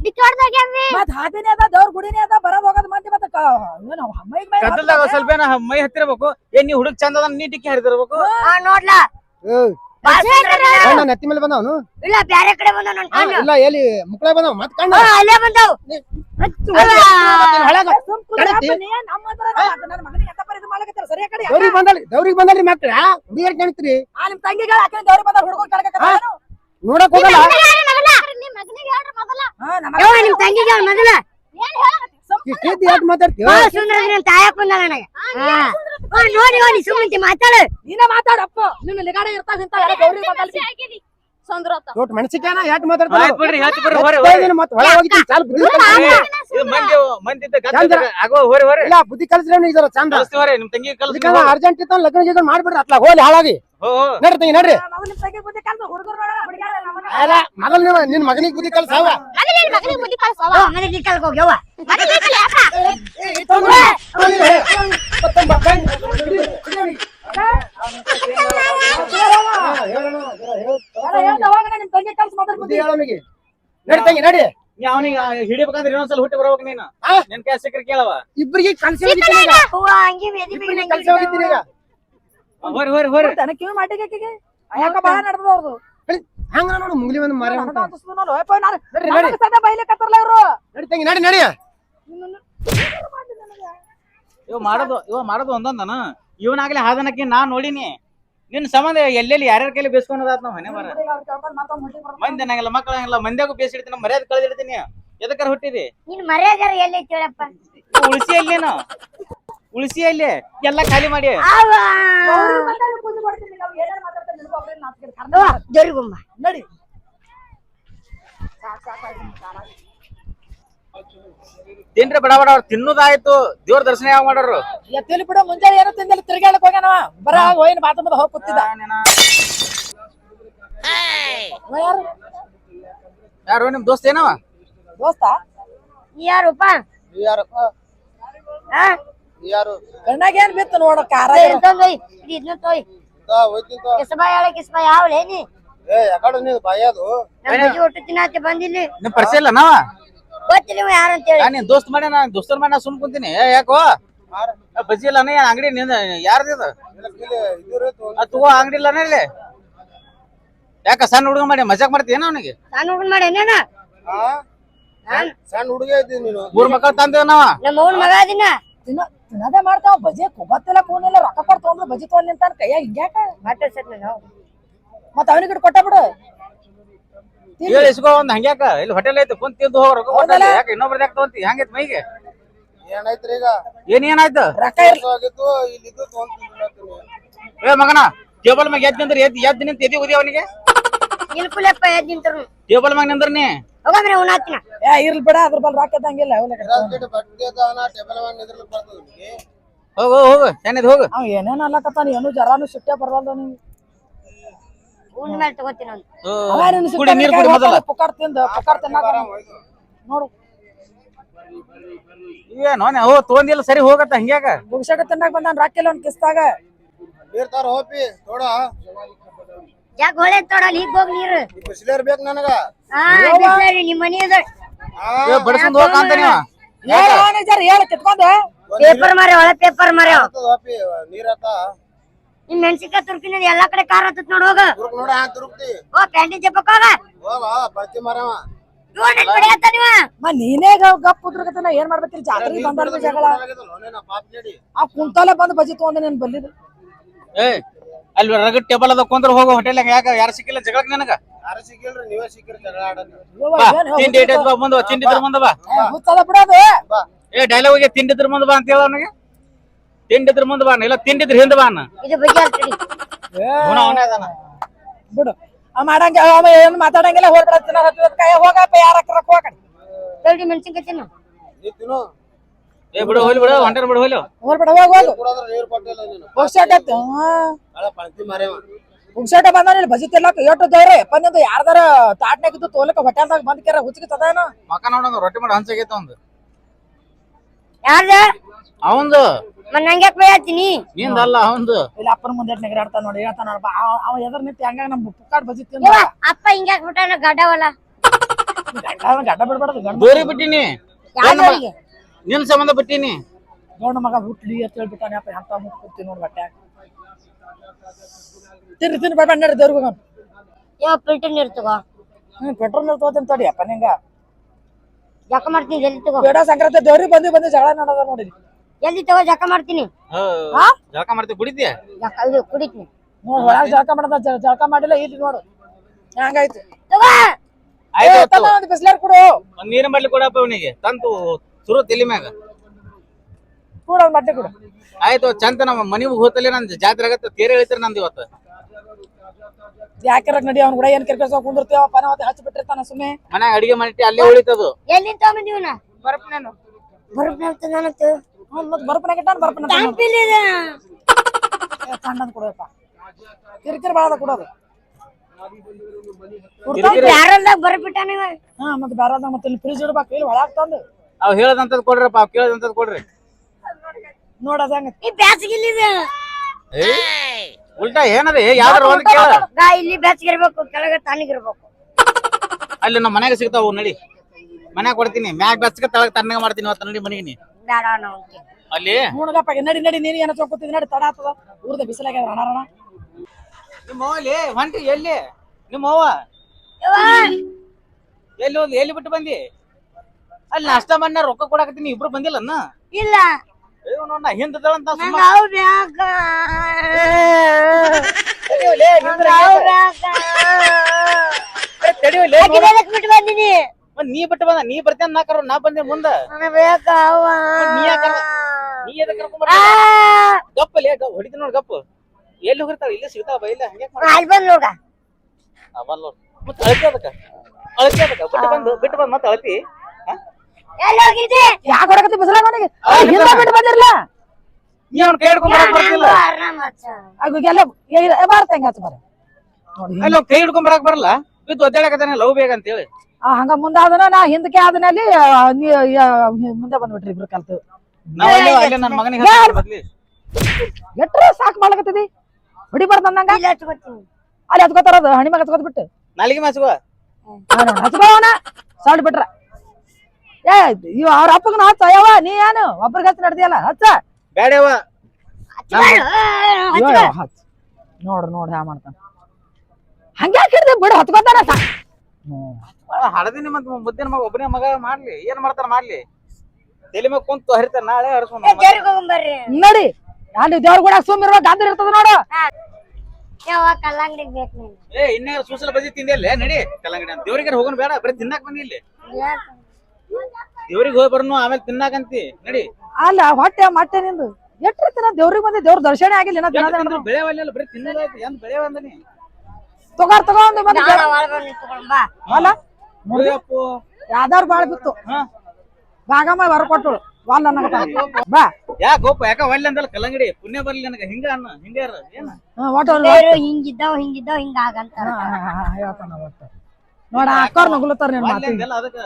ಡಿಕ್ಕಿ ಹೊಡ್ದಾಗ್ಯಾವ್ರಿ ಮತ್ ಹಾದಿನೇ ಅದ ದೇವ್ರ ಗುಡಿನೇ ಅದ ಬರ ಹೋಗದ್ ಮಂದಿ ಮತ್ತ ಕ- ಏನು ಮೈಗ್ ಮೈ ಗದ್ದಲ್ದಾಗ ಸ್ವಲ್ಪ ಏನ ಮೈ ಹತ್ತಿರಬೇಕು. ಏನ್ ನೀ ಹುಡುಗ ಚಂದ ಅದ ನೀಟಿಕ್ಕೆ ಹರಿದಿರ್ಬೇಕು. ಆ ನೋಡ್ಲಾ. ಕಣ್ಣ ನೆತ್ತಿ ಮೇಲೆ ಬಂದವನು? ಇಲ್ಲ ಬ್ಯಾರೆ ಕಡೆ ಬಂದ ನನ್ ಕಣ್ಣು. ಇಲ್ಲ ಎಲ್ಲಿ ಮುಕ್ಳ ಬಂದವ? ಮತ್ ಕಣ್ಣ. ಆ, ಅಲ್ಲೇ ಬಂದವ್. ನೀ ಬಂದಲ್ರಿ ಮಕ್ಳ. ಹುಡುಗಿಯರ್ ಕಾಣ್ತೀರಿ ಆ ನಿಮ್ ತಂಗಿಗಳ ಬಂದ ಕಳ್ಕತ್ತಾರ ನೋಡಕ್ ಹೋಗಲ್ಲ? ನಿಮ್ ಮಗನಿಗೆ ಹೇಳ್ರಿ ಮೊದಲ. ಹಾ ನಮ್ಮ ತಂಗಿಗೆ ಮೊದಲ. ಯಾಕೆ ಮಾತಾಡ್ತೀವ ಸುಂದರ ಬಂದ ನನಗೆ? ನೋಡಿ ನೋಡಿ ಮಾತಾಡು. ನೀನೇ ಮಾತಾಡಪ್ಪ. ನಿನ್ನ ಗೌರಿ ಮೆಣಸಿಕಾನ ಯಾಕೆ ಮಾತಾಡ್ತಾರ? ಬುದ್ಧಿ ಕಲ್ಸ್ರಿ. ಚಂದ ಅರ್ಜೆಂಟ್ ಇತ್ತ ಲಗ್ನ ಗಿಗ್ನ ಮಾಡ್ಬಿಡ್ರಿ ಅತ್ಲ ಹೋಲಿ ಹಾಳಾಗಿ. ನಡ್ರಿ ತಂಗಿ ನಡ್ರಿ ಅಲ್ಲ ಮೊದಲ್ ನೀವು ನಿನ್ ಮಗನಿಗೆ ಬುದ್ಧಿ ಕಲ್ಸಾವ ನಡಿ ತಂಗಿ ನಡಿ ಅವನಿಗೆ ಹಿಡಿಬೇಕಂದ್ರೆ ಇನ್ನೊಂದ್ಸಲ ಹುಟ್ಟಿ ಬರ್ಬೇಕು ನೀನು? ನಿನ್ ಕೈ ಸಿಕ್ಕರ್ ಕೇಳವ ಇಬ್ಬರಿಗೆ ಕಲ್ಸಿ ಹೋಗಿದ್ದೀನಿ ಈಗ ಹೊರೆ ಹೊರೆ ಹೊರೆ ತನ ಕಿವಿ ಮಾಡಿಗೆ ಆಕಿಗೆ. ಯಾಕ ಬಹಳ ನಡೆದ ಅವ್ರದು ಹಂಗ ನೋಡು ಮುಗ್ಲಿ ಒಂದು ಮರ ಸದಾ ಬೈಲಿಕತ್ತಾರಲ್ಲ ಇವ್ರು. ನಡಿ ತಂಗಿ ನಡಿ ನಡಿ. ಇವ ಮಾಡೋದು ಇವ ಮಾಡೋದು ಒಂದೊಂದನ. ಇವನಾಗ್ಲಿ ಹಾದನಕ್ಕೆ ನಾ ನೋಡಿನಿ. ನಿನ್ನ ಸಂಬಂಧ ಎಲ್ಲೆಲ್ಲಿ ಯಾರ್ಯಾರ ಕೈಲಿ ಬೇಸ್ಕೊಂಡದಾತ್ ನಾವು ಮನೆ ಬರ. ಮಂದಿ ಅನ್ನಂಗಿಲ್ಲ ಮಕ್ಕಳ ಹಂಗಿಲ್ಲ ಮಂದ್ಯಾಗೂ ಬೇಸಿಡ್ತೀನಿ ಮರ್ಯಾದೆ ಕಳೆದಿಡ್ತೀನಿ. ಎದಕ್ಕಾರ ಹುಟ್ಟಿದಿ? ನೀನ್ ಮರ್ಯಾದೆ ಎಲ್ಲಿ ಹೇಳಪ್ಪ? ಉಳಿಸಿ ಎಲ್ಲಿನ ಉಳಿಸಿ ಅಲ್ಲಿ ಎಲ್ಲ ಖಾಲಿ ಮಾಡಿ. ನಡಿ. ತಿನ್ರಿ ಬಡ ಬಡ ಅವ್ರು ತಿನ್ನೋದಾಯ್ತು. ದೇವ್ರ ದರ್ಶನ ಯಾವ ಮಾಡೋರು ಎತ್ತಲಿ ಬಿಡ ಮುಂಜಾನೆ ಏನೋ ತಿಂದಲ್ಲಿ ತಿರ್ಗಾಡಕ್ ಹೋಗ್ಯಾನವ ಬರ ಹೋಯ್ನ ಬಾತ ಮುಂದೆ ಹೋಗಿ ಕೂತಿದ್ದ. ಯಾರು? ಯಾರು ನಿಮ್ ದೋಸ್ತ ಏನವ? ದೋಸ್ತ? ಯಾರಪ್ಪ? ಯಾರಪ್ಪ ಹಾ? ಯಾರು? ಕಣ್ಣಾಗ ಏನ್ ಬಿತ್ತು ನೋಡ ಕಾರ ಕಿಸ್ಬಾ ಹೇಳ ಕಿಸ್ಬಾ ಯಾವಲೇ ನೀ? ಏ ಯಾಕಡೆ ನೀ ಬಾಯದು ನಮ್ ಬಜ್ಜಿ ಒಟ್ಟು ತಿನ್ನಾತಿ ಬಂದಿಲ್ಲಿ. ನಿಮ್ ಪರಿಚಯ ಇಲ್ಲ ನಾವ? ಗೊತ್ತಿಲ್ಲ ಇವ ಯಾರು ಅಂತ ಹೇಳಿ. ನಾ ನಿನ್ ದೋಸ್ತ್ ಮಾಡಿ ನಾ ದೋಸ್ತರ್ ಮಾಡಿ ನಾ ಸುಮ್ ಕುಂತೀನಿ. ಏ, ಯಾಕೋ? ಆ, ಬಜ್ಜಿ ಇಲ್ಲ ಏನ್ ಅಂಗಡಿ ನಿಂದ ಯಾರ್ದಿದ ತಗೋ ಅಂಗಡಿ ಇಲ್ಲ ಇಲ್ಲಿ. ಯಾಕ ಸಣ್ಣ ಹುಡುಗ ಮಾಡಿ ಮಜಾಕ್ ಮಾಡ್ತೀಯನ ಅವನಿಗೆ? ಸಣ್ಣ ಹುಡುಗ ಮಾಡಿ ಏನೇನ? ಸಣ್ಣ ಹುಡುಗ ಇದ್ದೀನಿ ನೀನು. ಮೂರ್ ಮಕ್ಕಳು ತಂದೇವ್ ನಾವ? ನಮ್ಮ ಅವ್ನ ಮಗ ಅದಿನ. ತಿನ್ನ ತಿನ್ನದೇ ಮಾಡ್ತಾವ ಬಜೆ ಫೋನ್ ಕೂನಿಲ್ಲ ರೊಕ್ಕ ಕೊಟ್ಟು ತೊಗೊಂಡು ಬಜಿ ತೊಗೊಂಡ್ ನಿಂತಾನ ಕೈಯಾಗ ಹಿಂಗ್ಯಾಕ? ಮಾತಾಡ್ಸತ್ ನಾವು. ಮತ್ತ ಅವನಿಗೆ ಕೊಟ್ಟ ಬಿಡು. ಹೇಳಿ ಇಸ್ಕೋ ಒಂದ್ ಹಂಗ್ಯಾಕ? ಇಲ್ಲಿ ಹೋಟೆಲ್ ಐತಿ ಕುಂತ ತಿಂದು ಹೋಗ ರೊಕ್ಕ ಕೊಟ್ಟಲ್ಲಿ. ಯಾಕ ಇನ್ನೊಬ್ರದ್ ಯಾಕೆ ತಗೊಂತಿ? ಹೆಂಗೈತಿ ಮೈಗೆ? ಏನಾಯ್ತ್ರಿ ಈಗ? ಏನ್ ಏನಾಯ್ತು? ರೊಕ್ಕ ಇರ್ಲಿ ಇಲ್ಲಿ ಇದ್ದು ತೊಗೊಂಡ್ ಏ ಮಗನ ಟೇಬಲ್ ಮ್ಯಾಗ ಎದ್ ನಿಂದ್ರ ಎದ್ ಎದ್ ನಿಂತ ಎದಿ ಉದಿ ಅವನಿಗೆ? ನಿಲ್ಕುಲೆಪ್ಪ ಎದ್ ನಿಂತರು. ಟೇಬಲ್ ಮ್ಯಾಗ ನಿಂದ್ರ ಹೋಗಮ್ರೆ ಉಣ್ಣಾತಿನ ಏ ಇರ್ಲಿ ಬಿಡ ಅದ್ರ ಬಲ್ ರೊಕ್ಕ ಇದ್ದಂಗಿಲ್ಲ ಹೋಗು ಹೋಗು ಚೆನ್ನದ್ ಹೋಗು. ಅವ್ ಏನೇನ್ ಅಲ್ಲಕತ್ತಾನ ಏನು ಜರಾನು ಸಿಟ್ಟೆ ಬರಲ್ಲ ನೀನು ಉಂಡ ಮೇಲೆ ತಗೋತೀನಿ ಅವ್ನು. ಓ, ಕುಡಿ ನೀರ್ ಕುಡಿ ಮೊದಲ. ಪುಕಾರ್ ತಿಂದ ಪುಕಾರ್ ತಿನ್ನಾಕ ನೋಡು. ಏನು ಓ ತೊಗೊಂದಿಲ್ಲ ಸರಿ ಹೋಗತ್ತ ಹಂಗ್ಯಾಕ? ಬುಗ್ಸಕ ತಿನ್ನಾಕ ಬಂದಾನ ರೊಕ್ಕ ಇಲ್ಲ ಅವ್ನ ಕಿಸ್ತಾಗ. ನೀರ್ ತಾರ ಹೋಪಿ ನೋಡ ಯಾಕೆ ಹೊಳೆ ತೊಡಲ್ ಈಗ ಹೋಗಿ ನೀರು. ಈ ಬಿಸಿಲೇರ್ ಬೇಕು ನನಗ. ನಿಮ್ಮ ಮನಿ ಅದ ಏ, ಬಡ್ಸ್ಕೊಂಡ್ ಹೋಗಂತ ನೀವ ಹೇಳ ಜರ ಹೇಳ ಕಿತ್ಕೊಂಡ ಪೇಪರ್ ಮಾರ್ಯ ಒಳ ಪೇಪರ್ ಮಾರ್ಯ ಹೋಪಿ ನೀರ್ ಆತ ನಿಮ್ ಮೆಣಸಿನ್ಕಾಯಿ ತುರ್ಕಿನ ಎಲ್ಲಾ ಕಡೆ ಕಾರ್ ಹತ್ತತ್ ನೋಡ್ ಹೋಗ. ತುರುಕ್ ನೋಡ ತುರುಕ್ತಿ. ಓ ಪ್ಯಾಂಟಿನ್ ಚಪ್ಪಕ್ ಹೋಗ. ಹೋಗ ಬರ್ತಿ ಮರವ ನೀನೇ ಗಪ್ ಉದ್ರಕತ್ತನ ಏನ್ ಮಾಡ್ಬೇಕ್ರಿ? ಜಾತ್ರೆ ಬಂದಾರ ಜಗಳ. ಪಾಪ ನಡಿ ಆ ಕುಂತಲೆ ಬಂದು ಬಜಿ ತಗೊಂಡ ನೀನ್ ಬಲ್ಲಿದ. ಏ ಅಲ್ಲಿ ರಗಡ್ ಟೇಬಲ್ ಅದ ಕುಂದ್ರ ಹೋಗೋ ಹೋಟೆಲ್ ಯಾಕ ಯಾರು ಸಿಕ್ಕಿಲ್ಲ ಜಗಳಕ್ ನನಗ? ತಿಂಡಿ ಇಟ್ಟೈತ್ ಬಾ ಮುಂದ ಬಾ, ತಿಂಡಿ ಇದ್ರ ಮುಂದ ಬಾ. ಏ ಡೈಲಾಗ್ ತಿಂಡಿ ಇದ್ರ ಮುಂದ ಬಾ ಅಂತ ಹೇಳ ಅವನಿಗೆ. ತಿಂಡಿದ್ರ ಮುಂದ ಬಾ ಇಲ್ಲ ತಿಂಡಿದ್ರ ಹಿಂದ ಬಾ ಅನ್ನ. ಇದು ಬಗ್ಗೆ ಆಗ್ತಡಿ ಗುಣ ಅವನೇ ಅದಾನ. ಬಿಡು. ಮಾಡಂಗ ಅವ ಏನ್ ಮಾತಾಡಂಗಿಲ್ಲ ಹೋಗ್ಬಿಡ ತಿನ್ನ ಹತ್ತದ ಕೈ ಹೋಗಪ್ಪ ಯಾರ ರೊಕ್ಕ ಹೋಗಿ ದೊಡ್ಡ ಮೆಣಸಿನ್ಕಾಯಿ ತಿನ್ನು. ನೀ ತಿನ್ನು. ಏ ಬಿಡು ಹೋಗ್ಲಿ ಬಿಡು ಹೊಂಟಾರ ಬಿಡು ಹೋಗ್ಲಿ. ಹೋಗ್ ಹೋಗು ಹೋಗ್ಸಾಕತ್ತ ಹುಗ್ಸಾಟ ಬಂದಾನ ಇಲ್ಲಿ ಬಜಿ ತಿನ್ನಕ ಎಷ್ಟು ದವ್ರೆ. ಬಂದಿಂದ ಯಾರ್ದಾರ ತಾಟ್ನಾಗಿದ್ದು ತೋಲಕ ಹೋಟೆಲ್ದಾಗ ಬಂದ್ ಕೇರ ಹುಚ್ಚಿಗೆ ತದಾನ ಮಕ್ಕ ನೋಡೋದು ರೊಟ್ಟಿ ಮಾಡಿ ಹಂಚಾಗೈತ ಒಂದು ಯಾರ್ದ? ಅವಂದು. ಮನ್ ನಂಗ್ಯಾಕ್ ಬೇಯತ್ತೀನಿ ನಿಂದಲ್ಲ ಅವಂದು. ಇಲ್ಲಿ ಅಪ್ಪನ ಮುಂದೆ ನೆಗರಾಡ್ತಾನ ನೋಡಿ ಹೇಳ್ತಾನ ನೋಡಪ್ಪ ಅವ ಎದ್ರ ನಿಂತ ಹಂಗ ನಮ್ ಪುಕ್ಕಾಡ್ ಬಜಿ ತಿನ್ನ ಅಪ್ಪ ಹಿಂಗ್ಯಾಕ್ ಬಿಟ್ಟಾನ ಗಡ್ಡವಲ್ಲ? ಗಡ್ಡ ಬಿಡ್ಬಾರ್ದು ದೂರಿ ಬಿಟ್ಟಿನಿ. ನಿನ್ ಸಂಬಂಧ ಬಿಟ್ಟಿನಿ. ದೊಡ್ಡ ಮಗ ಹುಟ್ಲಿ ಅಂತ ಹೇಳ್ಬಿಟ್ಟಾನೆ ಅಪ್ಪ ಅಂತ ಮುಟ್ ಕೂತಿ ನೋಡ್ ಬಟ್ಟೆ ತಿನ್ರಿ ತಿನ್ ಬೇಡ ನಡ್ರಿ ದೇವ್ರಿಗೆ ಹೋಗೋಣ. ಯಾವ ಪೆಟ್ರೋಲ್ ಹ್ಮ್ ಪೆಟ್ರೋಲ್ ನೀರು ತಗೋತೀನಿ ತಡಿ ಅಪ್ಪ ನಿಂಗ. ಜಕ ಮಾಡ್ತೀನಿ ಜಲ್ದಿ ತಗೋ? ಬೇಡ ಸಂಕ್ರಾಂತಿ ದೇವ್ರಿಗೆ ಬಂದು ಬಂದು ಜಗಳ ನೋಡೋದ ನೋಡಿ. ಜಲ್ದಿ ತಗೋ ಜಕ ಮಾಡ್ತೀನಿ? ಹಾ? ಜಳಕ ಮಾಡ್ತೀವಿ ಕುಡಿತೀಯ? ಜಕ ಇದು ಕುಡಿತೀನಿ. ನೋಡ್ ಒಳಗ್ ಜಳಕ ಮಾಡ್ದ ಜ- ಜಳಕ ಮಾಡಿಲ್ಲ ಇಲ್ಲಿ ನೋಡು. ಹಂಗಾಯ್ತು. ತಗೋ! ಆಯ್ತು ಒಂದು ಬಿಸ್ಲಾರ್ ಕೊಡು. ಒಂದ್ ಮಾಡ್ಲಿ ಬಾಟ್ಲಿ ಕೊಡಪ್ಪ ಅವನಿಗೆ. ತಂತು ಸುರು ತಲಿ ಮ್ಯಾಗ? ಕೂಡ ಮತ್ತೆ ಕೂಡ. ಆಯ್ತು ಚಂದ ನಮ್ಮ ಮನಿಗ್ ಹೋತಲ್ಲಿ ನಂದು ಜಾತ್ರೆ ಆಗತ್ತೆ ತೇರೆ ಹೇಳ್ತೀರಿ ನಂದು ಇವತ್ತು? ಯಾಕೆ ನಡಿ ಅವ್ನ ಕೂಡ ಏನ್ ಕೆಲಸ ಕುಂದಿರ್ತೀವ ಪನ ಮತ್ತೆ ಹಚ್ಚಿ ಬಿಟ್ಟಿರ್ತಾನ ಸುಮ್ಮನೆ ಮನೆ ಅಡಿಗೆ ಮಾಡಿ ಅಲ್ಲೇ ಉಳಿತದು. ಎಲ್ಲಿ ತಗೊಂಬಂದಿವನ ಬರಪ್ಪ ನಾನು ಬರಪ್ಪ ಅಂತ ನನತ್ತು ಹ್ಮ್ ಮತ್ ಬರ್ಪನ ಗಿಟ್ಟಾನ ಬರ್ಪನ ಸಣ್ಣದ್ ಕೊಡಪ್ಪ ಕಿರಿಕಿರಿ ಬಾಳದ ಕೊಡೋದು. ಯಾರಲ್ದಾಗ ಬರಬಿಟ್ಟಾನ ಹಾ ಮತ್ತೆ ಬಾರದ ಮತ್ತೆ ಇಲ್ಲಿ ಫ್ರಿಜ್ ಇಡ್ಬೇಕು ಇಲ್ಲಿ ಒಳಗೆ ತಂದು. ಅವ್ ಹೇಳದಂತದ್ ಕೊಡ್ರಪ್ಪ ಅವ್ ಕೇಳದಂತದ್ ಕೊಡ್ರಿ. ನೋಡದ ಹಂಗ ಈ ಏ ಉಲ್ಟಾ ಏನದ ಯಾವ್ದಾರ ಒಂದ್ ಕೇಳ. ಗಾ ಇಲ್ಲಿ ಬ್ಯಾಸಿಗಿರ್ಬೇಕು ಕೆಳಗ ತಣ್ಣಗಿರ್ಬೇಕು ಅಲ್ಲಿ ನಮ್ಮ ಮನ್ಯಾಗ ಸಿಗ್ತಾವ ನಡಿ. ಮನ್ಯಾಗ ಕೊಡ್ತೀನಿ ಮ್ಯಾಗ ಬೆಚ್ಚಗ ತಳಗ ತಣ್ಣಗ ಮಾಡ್ತೀನಿ ಇವತ್ತು ನಡಿ ಮನೆಗೆ ನೀ. ಬೇಡ ನಾವು ಅಲ್ಲಿ? ನೋಡಪ್ಪ ನಡಿ ನಡಿ ನೀನು ಏನ ಚೊಕ್ಕೊತಿದ್ ನಡಿ ತಡ ಆತದ. ಊರ್ದ ಬಿಸಿಲಾಗ್ಯದ ಅಣಾರಣ ನಿಮ್ಮ ಅವ್ವಲ್ಲಿ ಹೊಂಟಿ ಎಲ್ಲಿ? ನಿಮ್ಮ ಅವ್ವ? ಎಲ್ಲಿ ಹೋದ್ ಎಲ್ಲಿ ಬಿಟ್ಟು ಬಂದಿ? ಅಲ್ಲಿ ನಾಷ್ಟ ನಾ ರೊಕ್ಕ ಕೊಡಾಕತ್ತೀನಿ ಇಬ್ರು ಬಂದಿಲ್ಲ ಇಲ್ಲ. ಅಯ್ಯೋ ನೋಡ್ ನಾ ಹಿಂದದಳಂತ ನಂಗ ಅವ್ ಬ್ಯಾಕ ಅವ್? ಬ್ಯಾಕ ಬಿಟ್ಟು ಬಂದಿನಿ. ನೀ ಬಿಟ್ಟು ಬಂದ ನೀ ಬರ್ತೇನೆ ನಾ ಕರೋ ನಾ ಬಂದೆ ಮುಂದ. ಬೇಕವ್ವ ನೀ ಯಾಕ್ ಕರ್ದ? ನೀ ಎದಕ್ ಕರ್ಕೊಂಡ್ ಬರ್ತಿ? ಗಪ್ಪ ಲೇ ಹೊಡಿತೀನಿ ನೋಡ್ ಗಪ್ಪ ಎಲ್ಲಿ ಹೋಗಿರ್ತಾಳ? ಇಲ್ಲಿ ಸಿಗ್ತಾವ ಬಾ ಇಲ್ಲ ಹಂಗೆ ಅಲ್ಲಿ ಬಂದ್ ನೋಡ. ಅವಲ್ಲ ಮತ್ತೆ ಅಳತಿ ಅದಕ್ಕ? ಅಳತಿ ಅದಕ್ಕ? ಬಿಟ್ಟು ಬಂದು ಬಿಟ್ಟು ಬಂದು ಮತ್ತೆ ಅಳತಿ? ಯಾಕೆ ಹೊಡಕತ್ತಿ ಬಿಸಿಲ ಅವನಿಗೆ ಹಿಂದ ಬಿಟ್ಟು ಬಂದಿರ್ಲ? ನೀ ಅವ್ನ ಕೈ ಹಿಡ್ಕೊಂಡ್ ಬರಕ್ ಬರ್ತಿಲ್ಲ ಬಾರ್ತ ಹೆಂಗ ಬರ ಅಲ್ಲಿ ಅವ್ನ್ ಕೈ ಹಿಡ್ಕೊಂಡ್ ಬರಕ್ ಬರಲ್ಲ. ಬಿದ್ದು ಒದ್ದಾಡಕತ್ತಾನೆ ಲವ್ ಬೇಗ ಅಂತ ಹೇಳಿ ಆ, ಹಂಗ ಮುಂದಾದನ ನಾ ಹಿಂದಕ್ಕೆ ಆದನಲ್ಲಿ ನೀ ಮುಂದೆ ಬಂದ್ಬಿಟ್ರಿ ಇಬ್ರು ಕಲ್ತು ನಾವ್ ಅಲ್ಲೇ ಅಲ್ಲೇ ನನ್ನ ಮಗನಿಗೆ ಎಟ್ರ ಸಾಕ್ ಮಾಡ್ಲಕತ್ತಿದಿ? ಹೊಡಿಬಾರ್ದು ಅಂದಂಗ ಅಲ್ಲಿ ಹತ್ಕೋತಾರದು ಹಣಿ ಮಗ ಹತ್ಕೋದ್ ಬಿಟ್ಟು. ನಾಲಿಗೆ ಮಾಸುವ ಹಚ್ಕೋವನ ಸೌಂಡ್ ಬಿಟ್ರ. ಏ ಇವ್ ಅವ್ರ ಅಪ್ಪಗನ ಹಚ್ಚ. ಯಾವ ನೀ ಏನು? ಒಬ್ರಿಗೆ ಹಚ್ಚ ನಡ್ದಿಯಲ್ಲ? ಹಚ್ಚ. ಬೇಡವ ನೋಡ್ರಿ ನೋಡ್ರಿ ಹಾ ಮಾಡ್ತಾನ. ಹಂಗ್ಯಾಕೆ ಹಿಡ್ದಿ ಬಿಡು ಹತ್ಕೋತಾನ ಸಾ. ಹ್ಮ್. ಹಳದಿನಿ ಮತ್ ಮುದ್ದಿನ ಮಗ ಒಬ್ಬನೇ ಮಗ ಮಾಡ್ಲಿ. ಏನ್ ಮಾಡ್ತಾರ ಮಾಡ್ಲಿ? ತಲೆ ಮ್ಯಾಗ ಕುಂತು ಹರಿತಾರ ನಾಳೆ ಹರಿಸ್ಕೊಂಡ್ ಜರಿಗೆ ಹೋಗ್ಬರ್ರಿ ನಡಿ. ಅಲ್ಲಿ ದೇವ್ರ ಕೂಡ ಸುಮ್ ಇರೋ ಗಾಂಧಿ ಇರ್ತದ ನೋಡು. ಯಾವ ಕಲ್ಲಂಗಡಿಗೆ ಬೇಕು ನೀನು. ಏ ಇನ್ನೇ ಸೂಸಲ ಬಜಿ ತಿಂದಿಲ್ಲ ನಡಿ ಕಲ್ಲಂಗಡಿ ಅಂತ. ದೇವ್ರಿಗೆ ಹೋಗೋಣ ಬೇಡ ಬರೀ ತಿನ್ನಾಕ ಬಂದಿ ಇಲ್ಲಿ. ದೇವ್ರಿಗೆ ಹೋಗಿ ಬರ್ನು ಆಮೇಲೆ ತಿನ್ನಾಕಂತಿ. ನಡಿ. ಅಲ್ಲ ಹೊಟ್ಟೆ ಮಟ್ಟೆ ನಿಂದು. ಎಟ್ರ ತಿನ್ನ ದೇವ್ರಿಗೆ ಬಂದೆ ದೇವ್ರ ದರ್ಶನ ಆಗಿಲ್ಲ ಏನ ದಿನ ದಿನ. ಬೆಳೆ ಒಲ್ಲ ಬರೀ ತಿನ್ನೋದಾಯ್ತು ಏನ್ ಬೆಳೆ ಬಂದನಿ ತಗೋರ್ ತಗೊಂಡು ಬಂದು ನಾಳೆ ಒಳಗೆ ಬಾ. ಅಲ್ಲ ಮುರಿಯಪ್ಪು ಯಾವ್ದಾರು ಬಾಳ ಬಿತ್ತು. ಬಾಗಮ್ಮ ಭಾಗಮ್ಮ ಹೊರ ಕೊಟ್ಟಳು. ವಾಲ್ ಅನ್ನಕತ್ತಾನ. ಬಾ. ಯಾಕ ಗೋಪ? ಯಾಕ ಒಳ್ಳೆ ಅಂದಲ್ಲ ಕಲ್ಲಂಗಡಿ? ಪುಣ್ಯ ಬರ್ಲಿ ನನಗೆ ಹಿಂಗ ಅನ್ನ ಹಿಂಗ ಏನು? ಒಂದು- ಹಿಂಗಿದ್ದಾವ್ ಹಿಂಗಿದ್ದಾವ್ ಹಿಂಗ ಆಗಂತ ಹಾ, ಹಾ, ಹಾ, ಹಾ, ಹೇಳ್ತಾನ ನೋಡ ಅಕ್ಕೋರ್ ನಗುಲತ್ತಾರ ನಿನ್ ಮಾತಿಗೆ ಅದಕ್ಕ.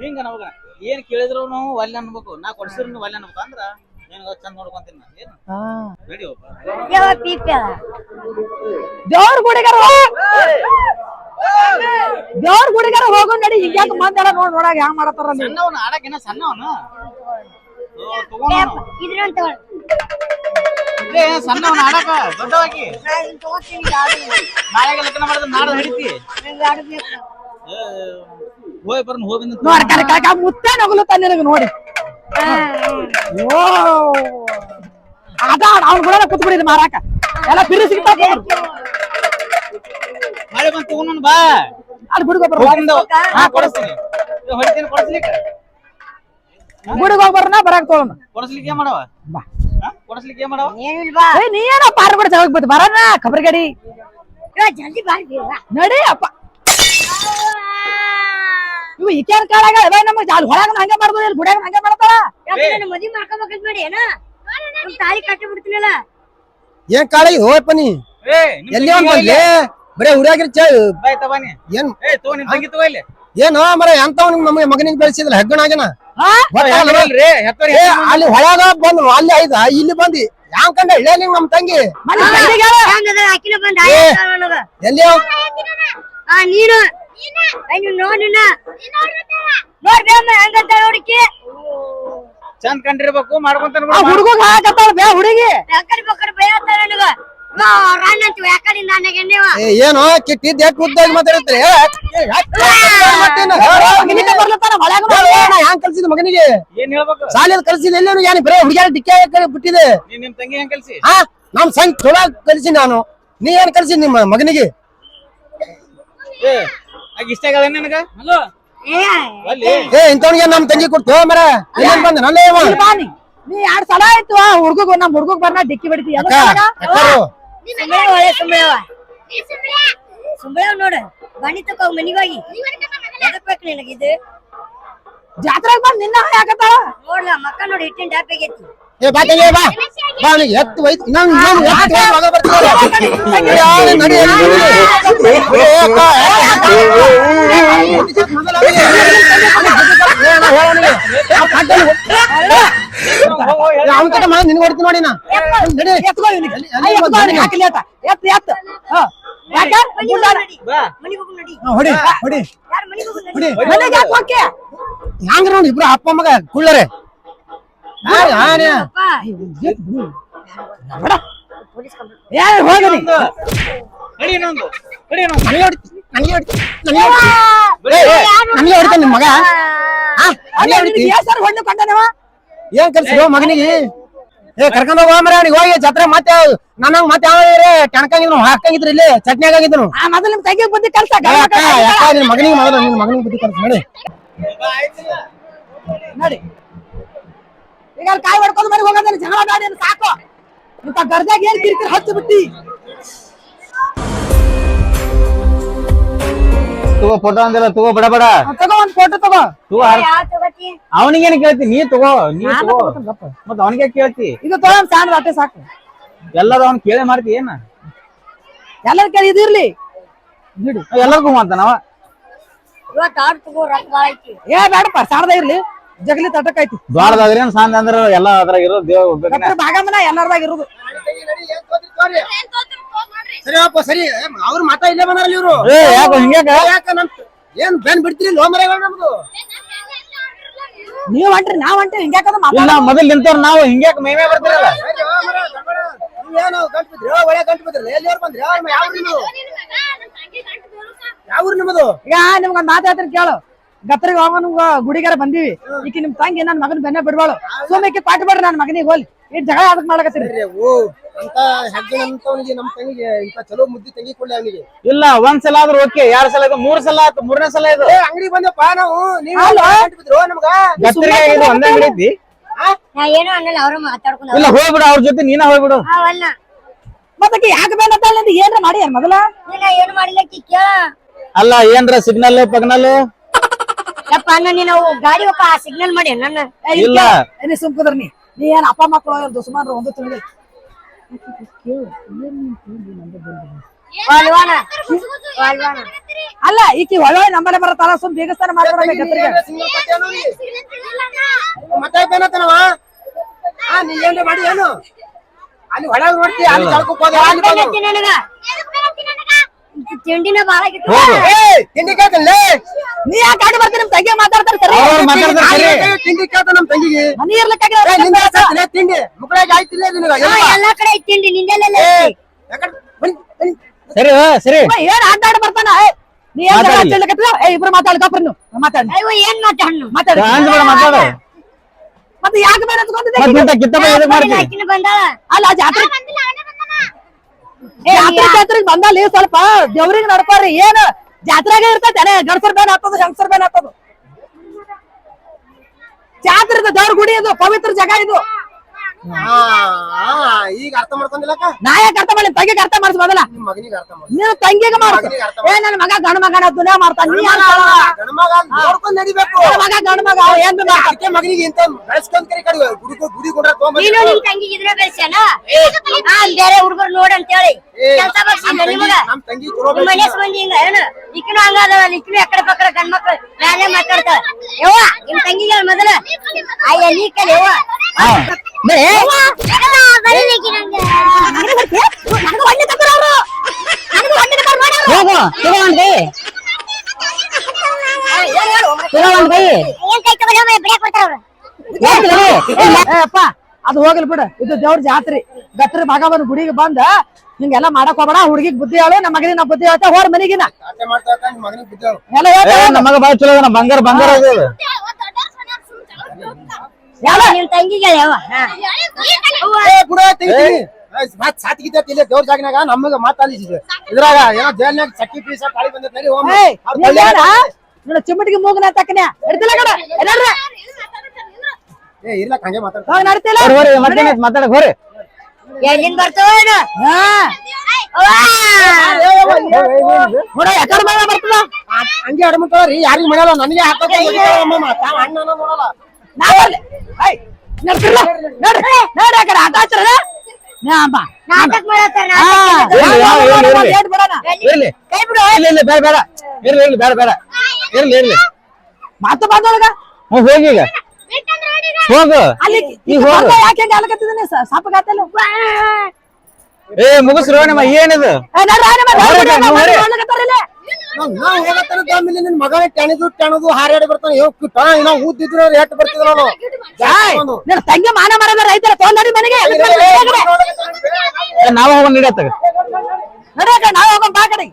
ಹಿಂಗ ನಮಗ. ಏನ್ ಕೇಳಿದ್ರು ನಾವು ಒಲ್ಲೆ ಅನ್ಬೇಕು. ನಾ ಕೊಡ್ಸಿದ್ರು ಒಲ್ಲೆ ಅನ್ಬೇಕು ಅಂದ್ರ ನಿನಗ ಚಂದ ನೋಡ್ಕೊಂತೀನಿ ನಾನು ಏನು? ಒಬ್ಬ ಅದ ದೇವ್ರ ಗುಡಿಗಾರ. ದೇವ್ರ ಗುಡಿಗಾರ ಹೋಗು ನಡಿ. ಹಿಂಗ್ಯಾಕ ಮಂದೆಲ್ಲ ನೋಡ್ ನೋಡಾಗ ಹ್ಯಾಂಗ ಮಾಡತ್ತಾರ ಅಲ್ಲಿ? ಸಣ್ಣವನ ಆಡಕೇನ ಸಣ್ಣವನು. ಸಣ್ಣವನ ಆಡಕ. ದೊಡ್ಡವಾಗಿ. ನಾಳೆಗೆ ಲಗ್ನ ಮಾಡಿದ್ರೆ ನಾಳೆ ಹಿಡಿತಿ ಬರ್ನ ಹೋಗಿ ನೋಡ್ ಕರೆ ಕಾಕ ಮುತ್ತೆ ನಗುಲತ್ತ ನಿನಗ ನೋಡಿ. ಓ. ಅದ ಅವ್ನ ಕೂಡ ಕೂತ್ ಬಿಡಿದ್ ಮಾರಾಕ. ಎಲ್ಲ ಬಿರು ಸಿಗ್ತಾ ಮಳೆ ಬಂತು ತಗೊಂಡ್ ಬಾ. ಅಲ್ಲಿ ಹಾ ಕೊಡಿಸ್ತೀನಿ. ಹೊಡಿತೀನಿ ಕೊಡಿಸ್ಲಿಕ್ಕೆ. ಗುಡಿಗೆ ಹೋಗ್ಬರ್ನ ಬರಾಕ್ ತಗೋಣ ಕೊಡಿಸ್ಲಿಕ್ಕೆ ಏನ್ ಮಾಡವ? ಬಾ. ಹಾ? ಕೊಡಿಸ್ಲಿಕ್ಕೆ ಏನ್ ಮಾಡವ? ಏನಿಲ್ಲ ಬಾ ಏ ನೀ ಏನೋ ಪಾರ್ ಬಿಡ ಹೋಗಿ ಬಿಟ್ಟು ಬರೋಣ ಕಬರ್ಗಡಿ. ಇವ ಜಲ್ದಿ ಬಾ. ನಡಿ ಅಪ್ಪ. ಇವು ಈಕೇನ್ ಕಾಳಾಗ ಅವ ನಮಗ ಹೊಳಗ ಹಂಗೆ ಮಾಡ್ಬೋದು ಇಲ್ಲಿ ಗುಡಿಯಾಗ ಹಂಗೆ ಯಾಕೆ ನನ್ನ ಮಾಡ್ಕೋಬೇಕಂತ ಮಾಡಿ ಏನ? ನಮ್ ತಾಳಿ ಕಟ್ಟಿ ಬಿಡ್ತೀನಲ್ಲ? ಏನ್ ಕಾಳಿ ಹೋಯಪ್ಪ ನೀ? ಎಲ್ಲಿ ಬಂದ್ಲಿ? ಬರೇ ಹುಡುಗಿರ್ ಚ ಬಾಯ್ ತಬಾನಿ ಏನ್? ಏ ತಗೋ ನಿನ್ ತಂಗಿ ತಗೋ ಇಲ್ಲಿ. ಏನೋ ಮರ ಎಂತವ್ ನಮಗೆ ಮಗನಿಗೆ ಬೆಳೆಸಿದ್ರ ಹೆಗ್ಗಣಾಗನ ಅಲ್ಲಿ ಹೊಳಗ ಬಂದ್ ಅಲ್ಲಿ ಐದ ಇಲ್ಲಿ ಬಂದಿ. ಯಾವ ಕಂಡ ನಿಂಗ್ ನಮ್ ತಂಗಿ. ಎಲ್ಲಿ? ಆ ನೀನು. ನೀನು ನೋಡಿನ ನೋಡ್ಬೇಮ್ಮ ಹೆಂಗಂತ ನೋಡಿಕೆ. ಚಂದ್ ಕಂಡಿರ್ಬೇಕು ಮಾಡ್ಕೊಂತ ಹುಡುಗ ಹಾಕತ್ತಾಳ ಬೇ ಹುಡುಗಿ. ಯಾಕಡೆ ಪಕ್ಕಡೆ ಭಯ ಆತ ನನಗ? ರಾಣ ಅಂತೀವ ಯಾಕಡೆ ನನಗೆ ಎಣ್ಣೆವ? ಏ ಏನೋ ಉದ್ದಾಗಿ ಮಾತಾಡತ್ರಿ? ಹ್ಯಾಂಗ್ ಕಲ್ಸಿದ ಮಗನಿಗೆ? ಏನ್ ಹೇಳ್ಬೇಕು? ಕಲ್ಸಿದ ಎಲ್ಲೇನು ಏನ್ ಬರೇ ಹುಡುಗಿಯಾರ ಡಿಕ್ಕ ಬಿಟ್ಟಿದೆ. ನೀನ್ ನಿಮ್ ತಂಗಿ ಹೆಂಗ್ ಕಲ್ಸಿ? ಹಾ ನಮ್ ಸಂಗ್ ಚಲೋ ಕಲ್ಸಿ ನಾನು. ನೀ ಏನ್ ಕಲ್ಸಿ ನಿಮ್ಮ ಮಗನಿಗೆ? ಏ ಆಗ ಇಷ್ಟ ಆಗಲ್ಲ ನಿನಗ? ಏ ಅಲ್ಲಿ. ಏ ಇಂಥವ್ನಿಗೆ ನಮ್ ತಂಗಿ ಕೊಡ್ತು ಮರ? ಏನ್ ಬಂದ ನಲ್ಲೇ ಇವ. ನೀ. ಎರಡ್ ಸಲ ಆಯ್ತು ಆ ಹುಡುಗ ನಮ್ ಹುಡುಗ ಬರ್ನ ಡಿಕ್ಕಿ ಬಿಡ್ತಿ. ಸುಂಬಳವ ನೋಡು. ಬನ್ನಿ ತಕೋ ಮನಿಗೆ ಹೋಗಿ. ಎದಕ್ ಬೇಕು ನಿನಗಿದು ಜಾತ್ರೆಗ್ ಬಂದ್ ನಿನ್ನ ಹಾಕತ್ತ ನೋಡ್ಲ ಮಕ್ಕ ನೋಡಿ ಹಿಟ್ಟಿನ ಡಾಪ್ ಆಗೈತಿ ಏ ಬಾ ತಂಗಿ ಬಾ ಬಾ ಅವನಿಗೆ ಎತ್ತು ಒಯ್ತು ನಂಗ್ ನಂಗ್ ಎತ್ತು ಮಗ ಬರ್ತಿದಾರೆ. ಯಾರು ನಡಿ, ಅವನ ಕಡೆ ಮಾ ನಿನ್ಗೆ ಹೊಡ್ತೀನಿ ನೋಡಿ ನಾ ನಡಿ ಎತ್ಕೋ ಇವ್ನಿಗೆ. ಹಾಕಿಲ್ಲ ಆತ. ಎತ್ತು ಎತ್ತು ಹಾ. ನೋಡಿ ಇಬ್ರು ಅಪ್ಪ ಮಗ ಕುಳ್ಳರೆ ಯಾರು ಯಾರು ಅಪ್ಪ ಬಿಡ. ಏ ಹೋಗಿ ನೀ. ಕಡಿ ಇನ್ನೊಂದು ಕಡಿ ಇನ್ನೊಂದು ನನಗೆ ಹೊಡಿತಿ ನನಗೆ ಹೊಡಿತಿ ನನಗೆ ಹೊಡಿತಿ ಏ, ಏ, ಹೊಡಿತಾನೆ ನಿಮ್ ಮಗ? ಏನ್ ಕಲ್ಸಿರೋ ಮಗನಿಗೆ? ಏ ಕರ್ಕೊಂಡ್ ಹೋಗ ಮರ ಅವ್ನಿಗೆ ಹೋಗಿ ಜಾತ್ರೆ ಮತ್ತೆ ನನಗ್ ಮತ್ತೆ ಯಾವ ಟಣಕಾಗಿದ್ರು ಹಾಕಂಗಿದ್ರು ಇಲ್ಲಿ ಚಟ್ನಿ ಆಗಿದ್ರು ಆ ಮೊದಲು ನಿಮ್ ತಂಗಿ ಬುದ್ಧಿ ಕಲ್ಸ ನಿನ್ ಮಗನಿಗೆ ಮೊದಲು ನಿನ್ ಮಗನಿಗೆ ಬುದ್ಧಿ ಕಲ್ಸ ಮಾಡಿ ನೋಡಿ. ಈಗ ಅಲ್ಲಿ ಕಾಯಿ ಹೊಡ್ಕೊಂಡು ಮನೆಗೆ ಹೋಗೋದೇನು ಜಗಳ ಗಾಡಿ ಸಾಕು. ಇಂಥ ಗರ್ದಾಗ ಏನ್ ಕಿರಿಕಿರಿ ಹಚ್ಚಿ ಬಿಟ್ಟಿ? ತಗೋ ಫೋಟೋ ಅಂದಿಲ್ಲ ತಗೋ ಬಡ ಬಡ. ತಗೋ ಒಂದ್ ಫೋಟೋ ತಗೋ. ತಗೋ ಅವನಿಗೇನು ಕೇಳ್ತಿ? ನೀ ತಗೋ ನೀ ತಗೋ. ಮತ್ತ ಅವನಿಗೆ ಕೇಳ್ತಿ? ಇದು ತಗೋ ಸ್ಯಾಂಡ್ ಅಟ್ಟೆ ಸಾಕು. ಎಲ್ಲರೂ ಅವ್ನ್ ಕೇಳೇ ಮಾಡ್ತಿ ಏನ? ಎಲ್ಲರ ಕೇಳಿ ಇದಿರ್ಲಿ ಬಿಡು. ಎಲ್ಲರಿಗೂ ಅಂತ ನಾವು ಇವತ್ತು ಆಡ್ ತಗೋ ರೊಕ್ಕ ಏ ಬೇಡಪ್ಪ ಸಾರದ ಇರ್ಲಿ. ಜಗಲಿ ತಟಕ್ ಐತಿ. ದ್ವಾರದಾಗ್ರಿ ಏನ್ ಸಾಂದ್ ಅಂದ್ರ ಎಲ್ಲ ಅದ್ರಾಗ ಇರೋ ದೇವ ಡಾಕ್ಟರ್ ಭಾಗಮನ ಎಲ್ಲಾರ್ದಾಗ ಇರೋದು. ಸರಿ ಅಪ್ಪ ಸರಿ. ಅವ್ರ ಮಾತಾ ಇಲ್ಲೇ ಬಂದಾರಲ್ಲ ಇವ್ರು. ಏ ಯಾಕೋ ಹಿಂಗ್ಯಾಕ? ಯಾಕ ನಮ್ ಏನ್ ಬೆನ್ ಬಿಡ್ತೀರಿ? ಲೋ ಮರಗಳು ನಮ್ದು. ನೀವ್ ಅಂಟ್ರಿ ನಾವ್ ಅಂಟ್ರಿ ಹಿಂಗ್ಯಾಕದ ಇಲ್ಲ ಮೊದಲ್ ನಿಂತವ್ರ ನಾವು ಹಿಂಗ್ಯಾಕ ಮೇಮೆ ಬರ್ತಿರಲ್ಲ. ನೀವೇನು ಗಂಟು ಬಿದ್ರಿ? ಒಳ್ಳೆ ಗಂಟು ಬಿದ್ರಿ. ಎಲ್ಲಿ ಅವ್ರು ಬಂದ್ರಿ? ಯಾವ ಊರು ನಿಮ್ಮದು ಈಗ ನಿಮ್ಗೊಂದ್ ಮಾತು ಹೇಳ್ತೀನಿ ಕೇಳು. ಗತ್ರಿಗೆ ಹೋಗೋನು ಗುಡಿಗಾರ ಬಂದೀವಿ. ಈಕಿ ನಿಮ್ ತಂಗಿ ನನ್ ಮಗನ ಬೆನ್ನ ಬಿಡ್ಬಾಳು. ಸೋಮಕ್ಕೆ ಪಾಠ ಬೇಡ ನನ್ ಮಗನಿಗೆ ಹೋಲಿ. ಈ ಜಗಳ ಅದಕ್ ಮಾಡಕತ್ತೀರಿ ಅಂತ ನಮ್ ತಂಗಿಗೆ ಇಂತ ಚಲೋ ಮುದ್ದಿ ತಂಗಿ ಕೊಡ್ಲಿ ಅವನಿಗೆ. ಇಲ್ಲ ಒಂದ್ ಸಲ ಆದ್ರೂ ಓಕೆ ಎರಡ್ ಸಲ ಇದು ಮೂರ್ ಸಲ ಆಯ್ತು ಮೂರನೇ ಸಲ ಇದು. ಏ ಅಂಗಡಿ ಬಂದಪ್ಪ ನಾವು ನೀವು ಬಿದ್ರು ನಮ್ಗ? ಇದು ಒಂದೇ ಅಂಗಡಿ ಐತಿ? ನಾ ಏನೋ ಅನ್ನಲ್ಲ ಅವ್ರ ಮಾತಾಡ್ಕೊಂಡು ಇಲ್ಲ ಹೋಗ್ಬಿಡು ಅವ್ರ ಜೊತೆ ನೀನ ಹೋಗ್ಬಿಡು. ಅವಲ್ಲ ಮತ್ತಕ್ಕೆ ಯಾಕೆ ಬೇನಪ್ಪ ಅಂತ ಏನ್ರ ಮಾಡಿ ಮೊದಲ? ನೀನ ಏನು ಕೇಳ. ಅಲ್ಲ ಏನ್ರ ಸಿಗ್ನಲ್ ಪಗ್ನಲ್? ಯಪ್ಪ ಅಣ್ಣ ನೀನು ಗಾಡಿ ಒಪ್ಪ ಸಿಗ್ನಲ್ ಮಾಡಿ ನನ್ನ ಏ, ಇಲ್ಲಿ. ಇಲ್ಲ. ಕೇಳು. ಏ, ನೀ? ನೀ ಏನ್ ಅಪ್ಪ ಮಕ್ಕಳು ಏನ್ ದುಸ್ಮಾನ್ರು ಒಂದು ತಿಳಿದ ಅಲ್ಲ ಈಕಿ ಒಳ್ಳೆ ನಂಬಲೆ ಬರತ್ತಲ್ಲ ಸುಮ್ ಬೀಗಸ್ತಾನ ಏನ್ರ ಮಾಡಿ ಏನು? ಅಲ್ಲಿ ಹೊಳಗ್ ನೋಡ್ತಿ ಅಲ್ಲಿ ಕಳ್ಕೊಕ್ ತಿಂಡಿನ ಬಾಳ ಹೋಗು. ಏ ತಿಂಡಿ ಕೇಳ್ತಲ್ಲ ನೀ ಯಾಕೆ ಗಾಡಿ ಬರ್ತೀನಿ ನಿಮ್ ತಂಗಿ ಮಾತಾಡ್ತಾರೆ ಸರಿ. ಅವ್ರು ಮಾತಾಡ್ತಾರೆ ಸರಿ. ತಿಂಡಿ ಕೇಳ್ತ ನಮ್ ತಂಗಿಗೆ. ಮನಿ ನಿಂದ ತಿಂಡಿ. ಮುಕ್ಕಳಾಗಿ ಆಯ್ತಿಲ್ಲ ನಿನಗ ಎಲ್ಲ? ಎಲ್ಲಾ ಕಡೆ ಐತಿ ತಿಂಡಿ ನಿಂದೆಲ್ಲ ಯಾಕಡೆ? ಬನ್ನಿ ಬನ್ನಿ. ಸರಿ ಹೋ, ಸರಿ. ಏನ್ ಆಟಾಡ ಬರ್ತಾನ? ಏ, ನೀ ಏನ್ ಜಗಳ ಮಾತಾಡ್ಲಿ. ಏ ಇಬ್ರು ಮಾತಾಡ್ಕಪ್ರಿ ನೀವು ಮಾತಾಡಿ. ಅಯ್ಯೋ ಏನ್ ಮಾತಾಡ್ನು ಮಾತಾಡಿ. ಅಂದ್ಬೇಡ ಮಾತಾಡ. ಮತ್ತೆ ಯಾಕೆ ಮತ್ ನಿಂತ ಕಿತ್ತಪ್ಪ ಎದಕ್ ಮಾಡ್ತಿ? ಆಕಿನ ಬಂದಾಳ ಅಲ್ಲ ಜಾತ್ರೆ ಜಾತ್ರೆ ಜಾತ್ರೆಗೆ ಬಂದಲ್ಲಿ ಸ್ವಲ್ಪ ದೇವ್ರಿಗೆ ನಡ್ಕೋರಿ ಏನ್ ಜಾತ್ರೆಗೆ ಇರ್ತೈತೆ ಗಣಸರ್ ಬೇನ್ ಹಾಕೋದು ಹೆಂಗಸರ್ ಬೇನ್ ಹಾಕೋದು. ಜಾತ್ರೆ ದೇವ್ರ ಗುಡಿ ಇದು ಪವಿತ್ರ ಜಾಗ ಇದು. ಆ, ಈಗ ಅರ್ಥ ಮಾಡ್ಕೊಂಡಿಲ್ಲಕ್ಕ? ನಾ ಯಾಕೆ ಅರ್ಥ ಮಾಡಿ ತಂಗಿಗೆ ಅರ್ಥ ಮಾಡಿಸ್ ಮೊದಲ. ನಿಮ್ ಮಗನಿಗೆ ಅರ್ಥ ಮಾಡಿ ನೀನು ತಂಗಿಗೆ ಮಾಡ್ಸ ಮಗನಿಗೆ ಅರ್ಥ ಏ ನನ್ನ ಮಗ ಗಂಡ ಮಗನ ದುನಿಯಾ ಮಾಡ್ತಾನ. ನೀ ನೋಡ್ಕೊಂಡ್ ನಡಿಬೇಕು. ಮಗ ಗಂಡ ಮಗ ಅವ ಏನ್ ಬೇಕಾ? ಅದಕ್ಕೆ ಮಗನಿಗೆ ಇಂತ ಬೆಳೆಸ್ಕೊಂಡ್ ಕರಿ ಕಡಿ. ಗುಡಿ ಗುಡಿ ಕೊಂಡ್ರ ನೀನು ನಿನ್ ತಂಗಿಗೆ ಇದ್ರೆ ಬೆಳ್ಸ್ಯಾನ? ಹಾ ಬೇರೆ ಹುಡುಗರು ನೋಡ್ ಅಂತ ಹೇಳಿ ಕೆಲ್ಸ ಬರ್ಸಿಲ್ಲ ನಿಮಗ ನಮ್ ತಂಗಿ ಚಲೋ ಮನೆ ಹಿಂಗ ಏನು ಅದಾವ ಎಕಡೆ ಗಂಡ್ ಮಕ್ಳು ನಾನೇ ಮಾತಾಡ್ತಾಳ. ಯವ್ವ ನಿಮ್ ತಂಗಿಗೆ ಮೊದಲ. ಅಯ್ಯ ನೀ ಕಲಿ ಯವ್ವ. ಅದು ಹೋಗ್ಲಿ ಬಿಡು. ಇದು ದೇವ್ರ ಜಾತ್ರಿ. ಗತ್ರ ಭಾಗವನ್ ಗುಡಿಗೆ ಬಂದ ಹಿಂಗೆಲ್ಲ ಮಾಡಕ್ ಹೋಗಬೇಡ ಹುಡುಗಿಗ್ ಬುದ್ಧಿ ಹೇಳು ನಮ್ಮ ಮಗನಿಗೆ ನಾ ಬುದ್ಧಿ ಹೇಳ್ತಾ ಹೋರ್ ಮನಿಗಿನ. ಎಲ್ಲ ಏ ಹೇಳ್ತಾ ನಮ್ಮ ಮಗ ಬಾಳ ಚಲೋ ಬಂಗಾರ ಬಂಗಾರ ಅದ ಇದು. ತಂಗಿಗೆ ಹಾ. ಇಲ್ಲೇ ದೇವ್ರ ಜಾಗನಾಗ ನಮಗ ಇದ್ರಾಗ ಏನೋ ಜೈಲ್ನಾಗ ಚಕ್ಕಿ ಪೀಸ ತಾಳಿ ಬಂದೈತೆ ನಡಿ ಹೋಗ್ಮ. ಏಯ್ ಅವ್ರ್ ನೀನ್ ತಲೆ- ಯಾರ? ನೋಡು ಚಿಮ್ಮಟಿಗೆ ಮೂಗನ ತಕ್ಕನೆ. ಹಿಡ್ತಿಲ್ಲ ಕಡೆ ಎಲ್ಲಾಡ್ರ ಏ ಇರ್ಲಕ್ ಹಂಗೆ ಮಾತಾಡ್ತಾ ಹೋಗಿ ನಡ್ತಿಲ್ಲ. ಹೋರಿ ಹೋರಿ ಮತ್ತೇನೈತ್ ಮಾತಾಡಕ್ ಹೋರಿ ಎಲ್ಲಿಂದ ಬರ್ತಾವ ಏನು? ಹಾ. ಅವ್ವ! ನೋಡ ಯಾಕಡೆ ಮಗ ಬರ್ತದ. ಹಂಗೆ ಅಡ್ಮಿಟ್ರಿ ಯಾರಿಗ್ ಮಾಡಲ್ಲ ನನಗೆ ಅಣ್ಣ ನೋಡಲ್ಲ. ಬಿಡು. ಇರ್ಲಿ ಇರ್ಲಿ ಬೇಡ ಬೇಡ. ಇರ್ಲಿ ಇರ್ಲಿ ಬೇಡ ಬೇಡ. ಇರ್ಲಿ ಇರ್ಲಿ. ಮಾತು ಹ್ಞೂ ಹೋಗಿ ಈಗ. ಹೋಗು ಅಲ್ಲಿ ಈಗ ಹೋಗು ಯಾಕೆ ಹಿಂಗ್ ಆಲಕತ್ತಿದೀನಿ ಸಾಪಗಾತಲ್ಲ ಏ ಮುಗಿಸ್ರೋ ರೋಣಮ್ಮ ಏನಿದು ನಿನ್ ಮಗನೇ ಟೆಣದು ಟೆಣದು ಹಾರಾಡಿ ಬರ್ತಾನೆ ಹೇಗ್ ಕಿಟ್ಟ ಇನ್ನ ಊದಿದ್ರು ಎಟ್ ಬರ್ತಿದ್ರು ನಾನು ನಿನ್ನ ತಂಗಿ ಮಾನ ಮರದ ರೈತರ ತೊಗೊಂಡ್ರಿ ಮನೆಗೆ ಏ, ನಾವು ಹೋಗೋಣ ನಡಿಯತ್ತಾಗ ನಡಿಯಕ ನಾವ್ ಹೋಗೋಣ ಬಾ ಕಡೆ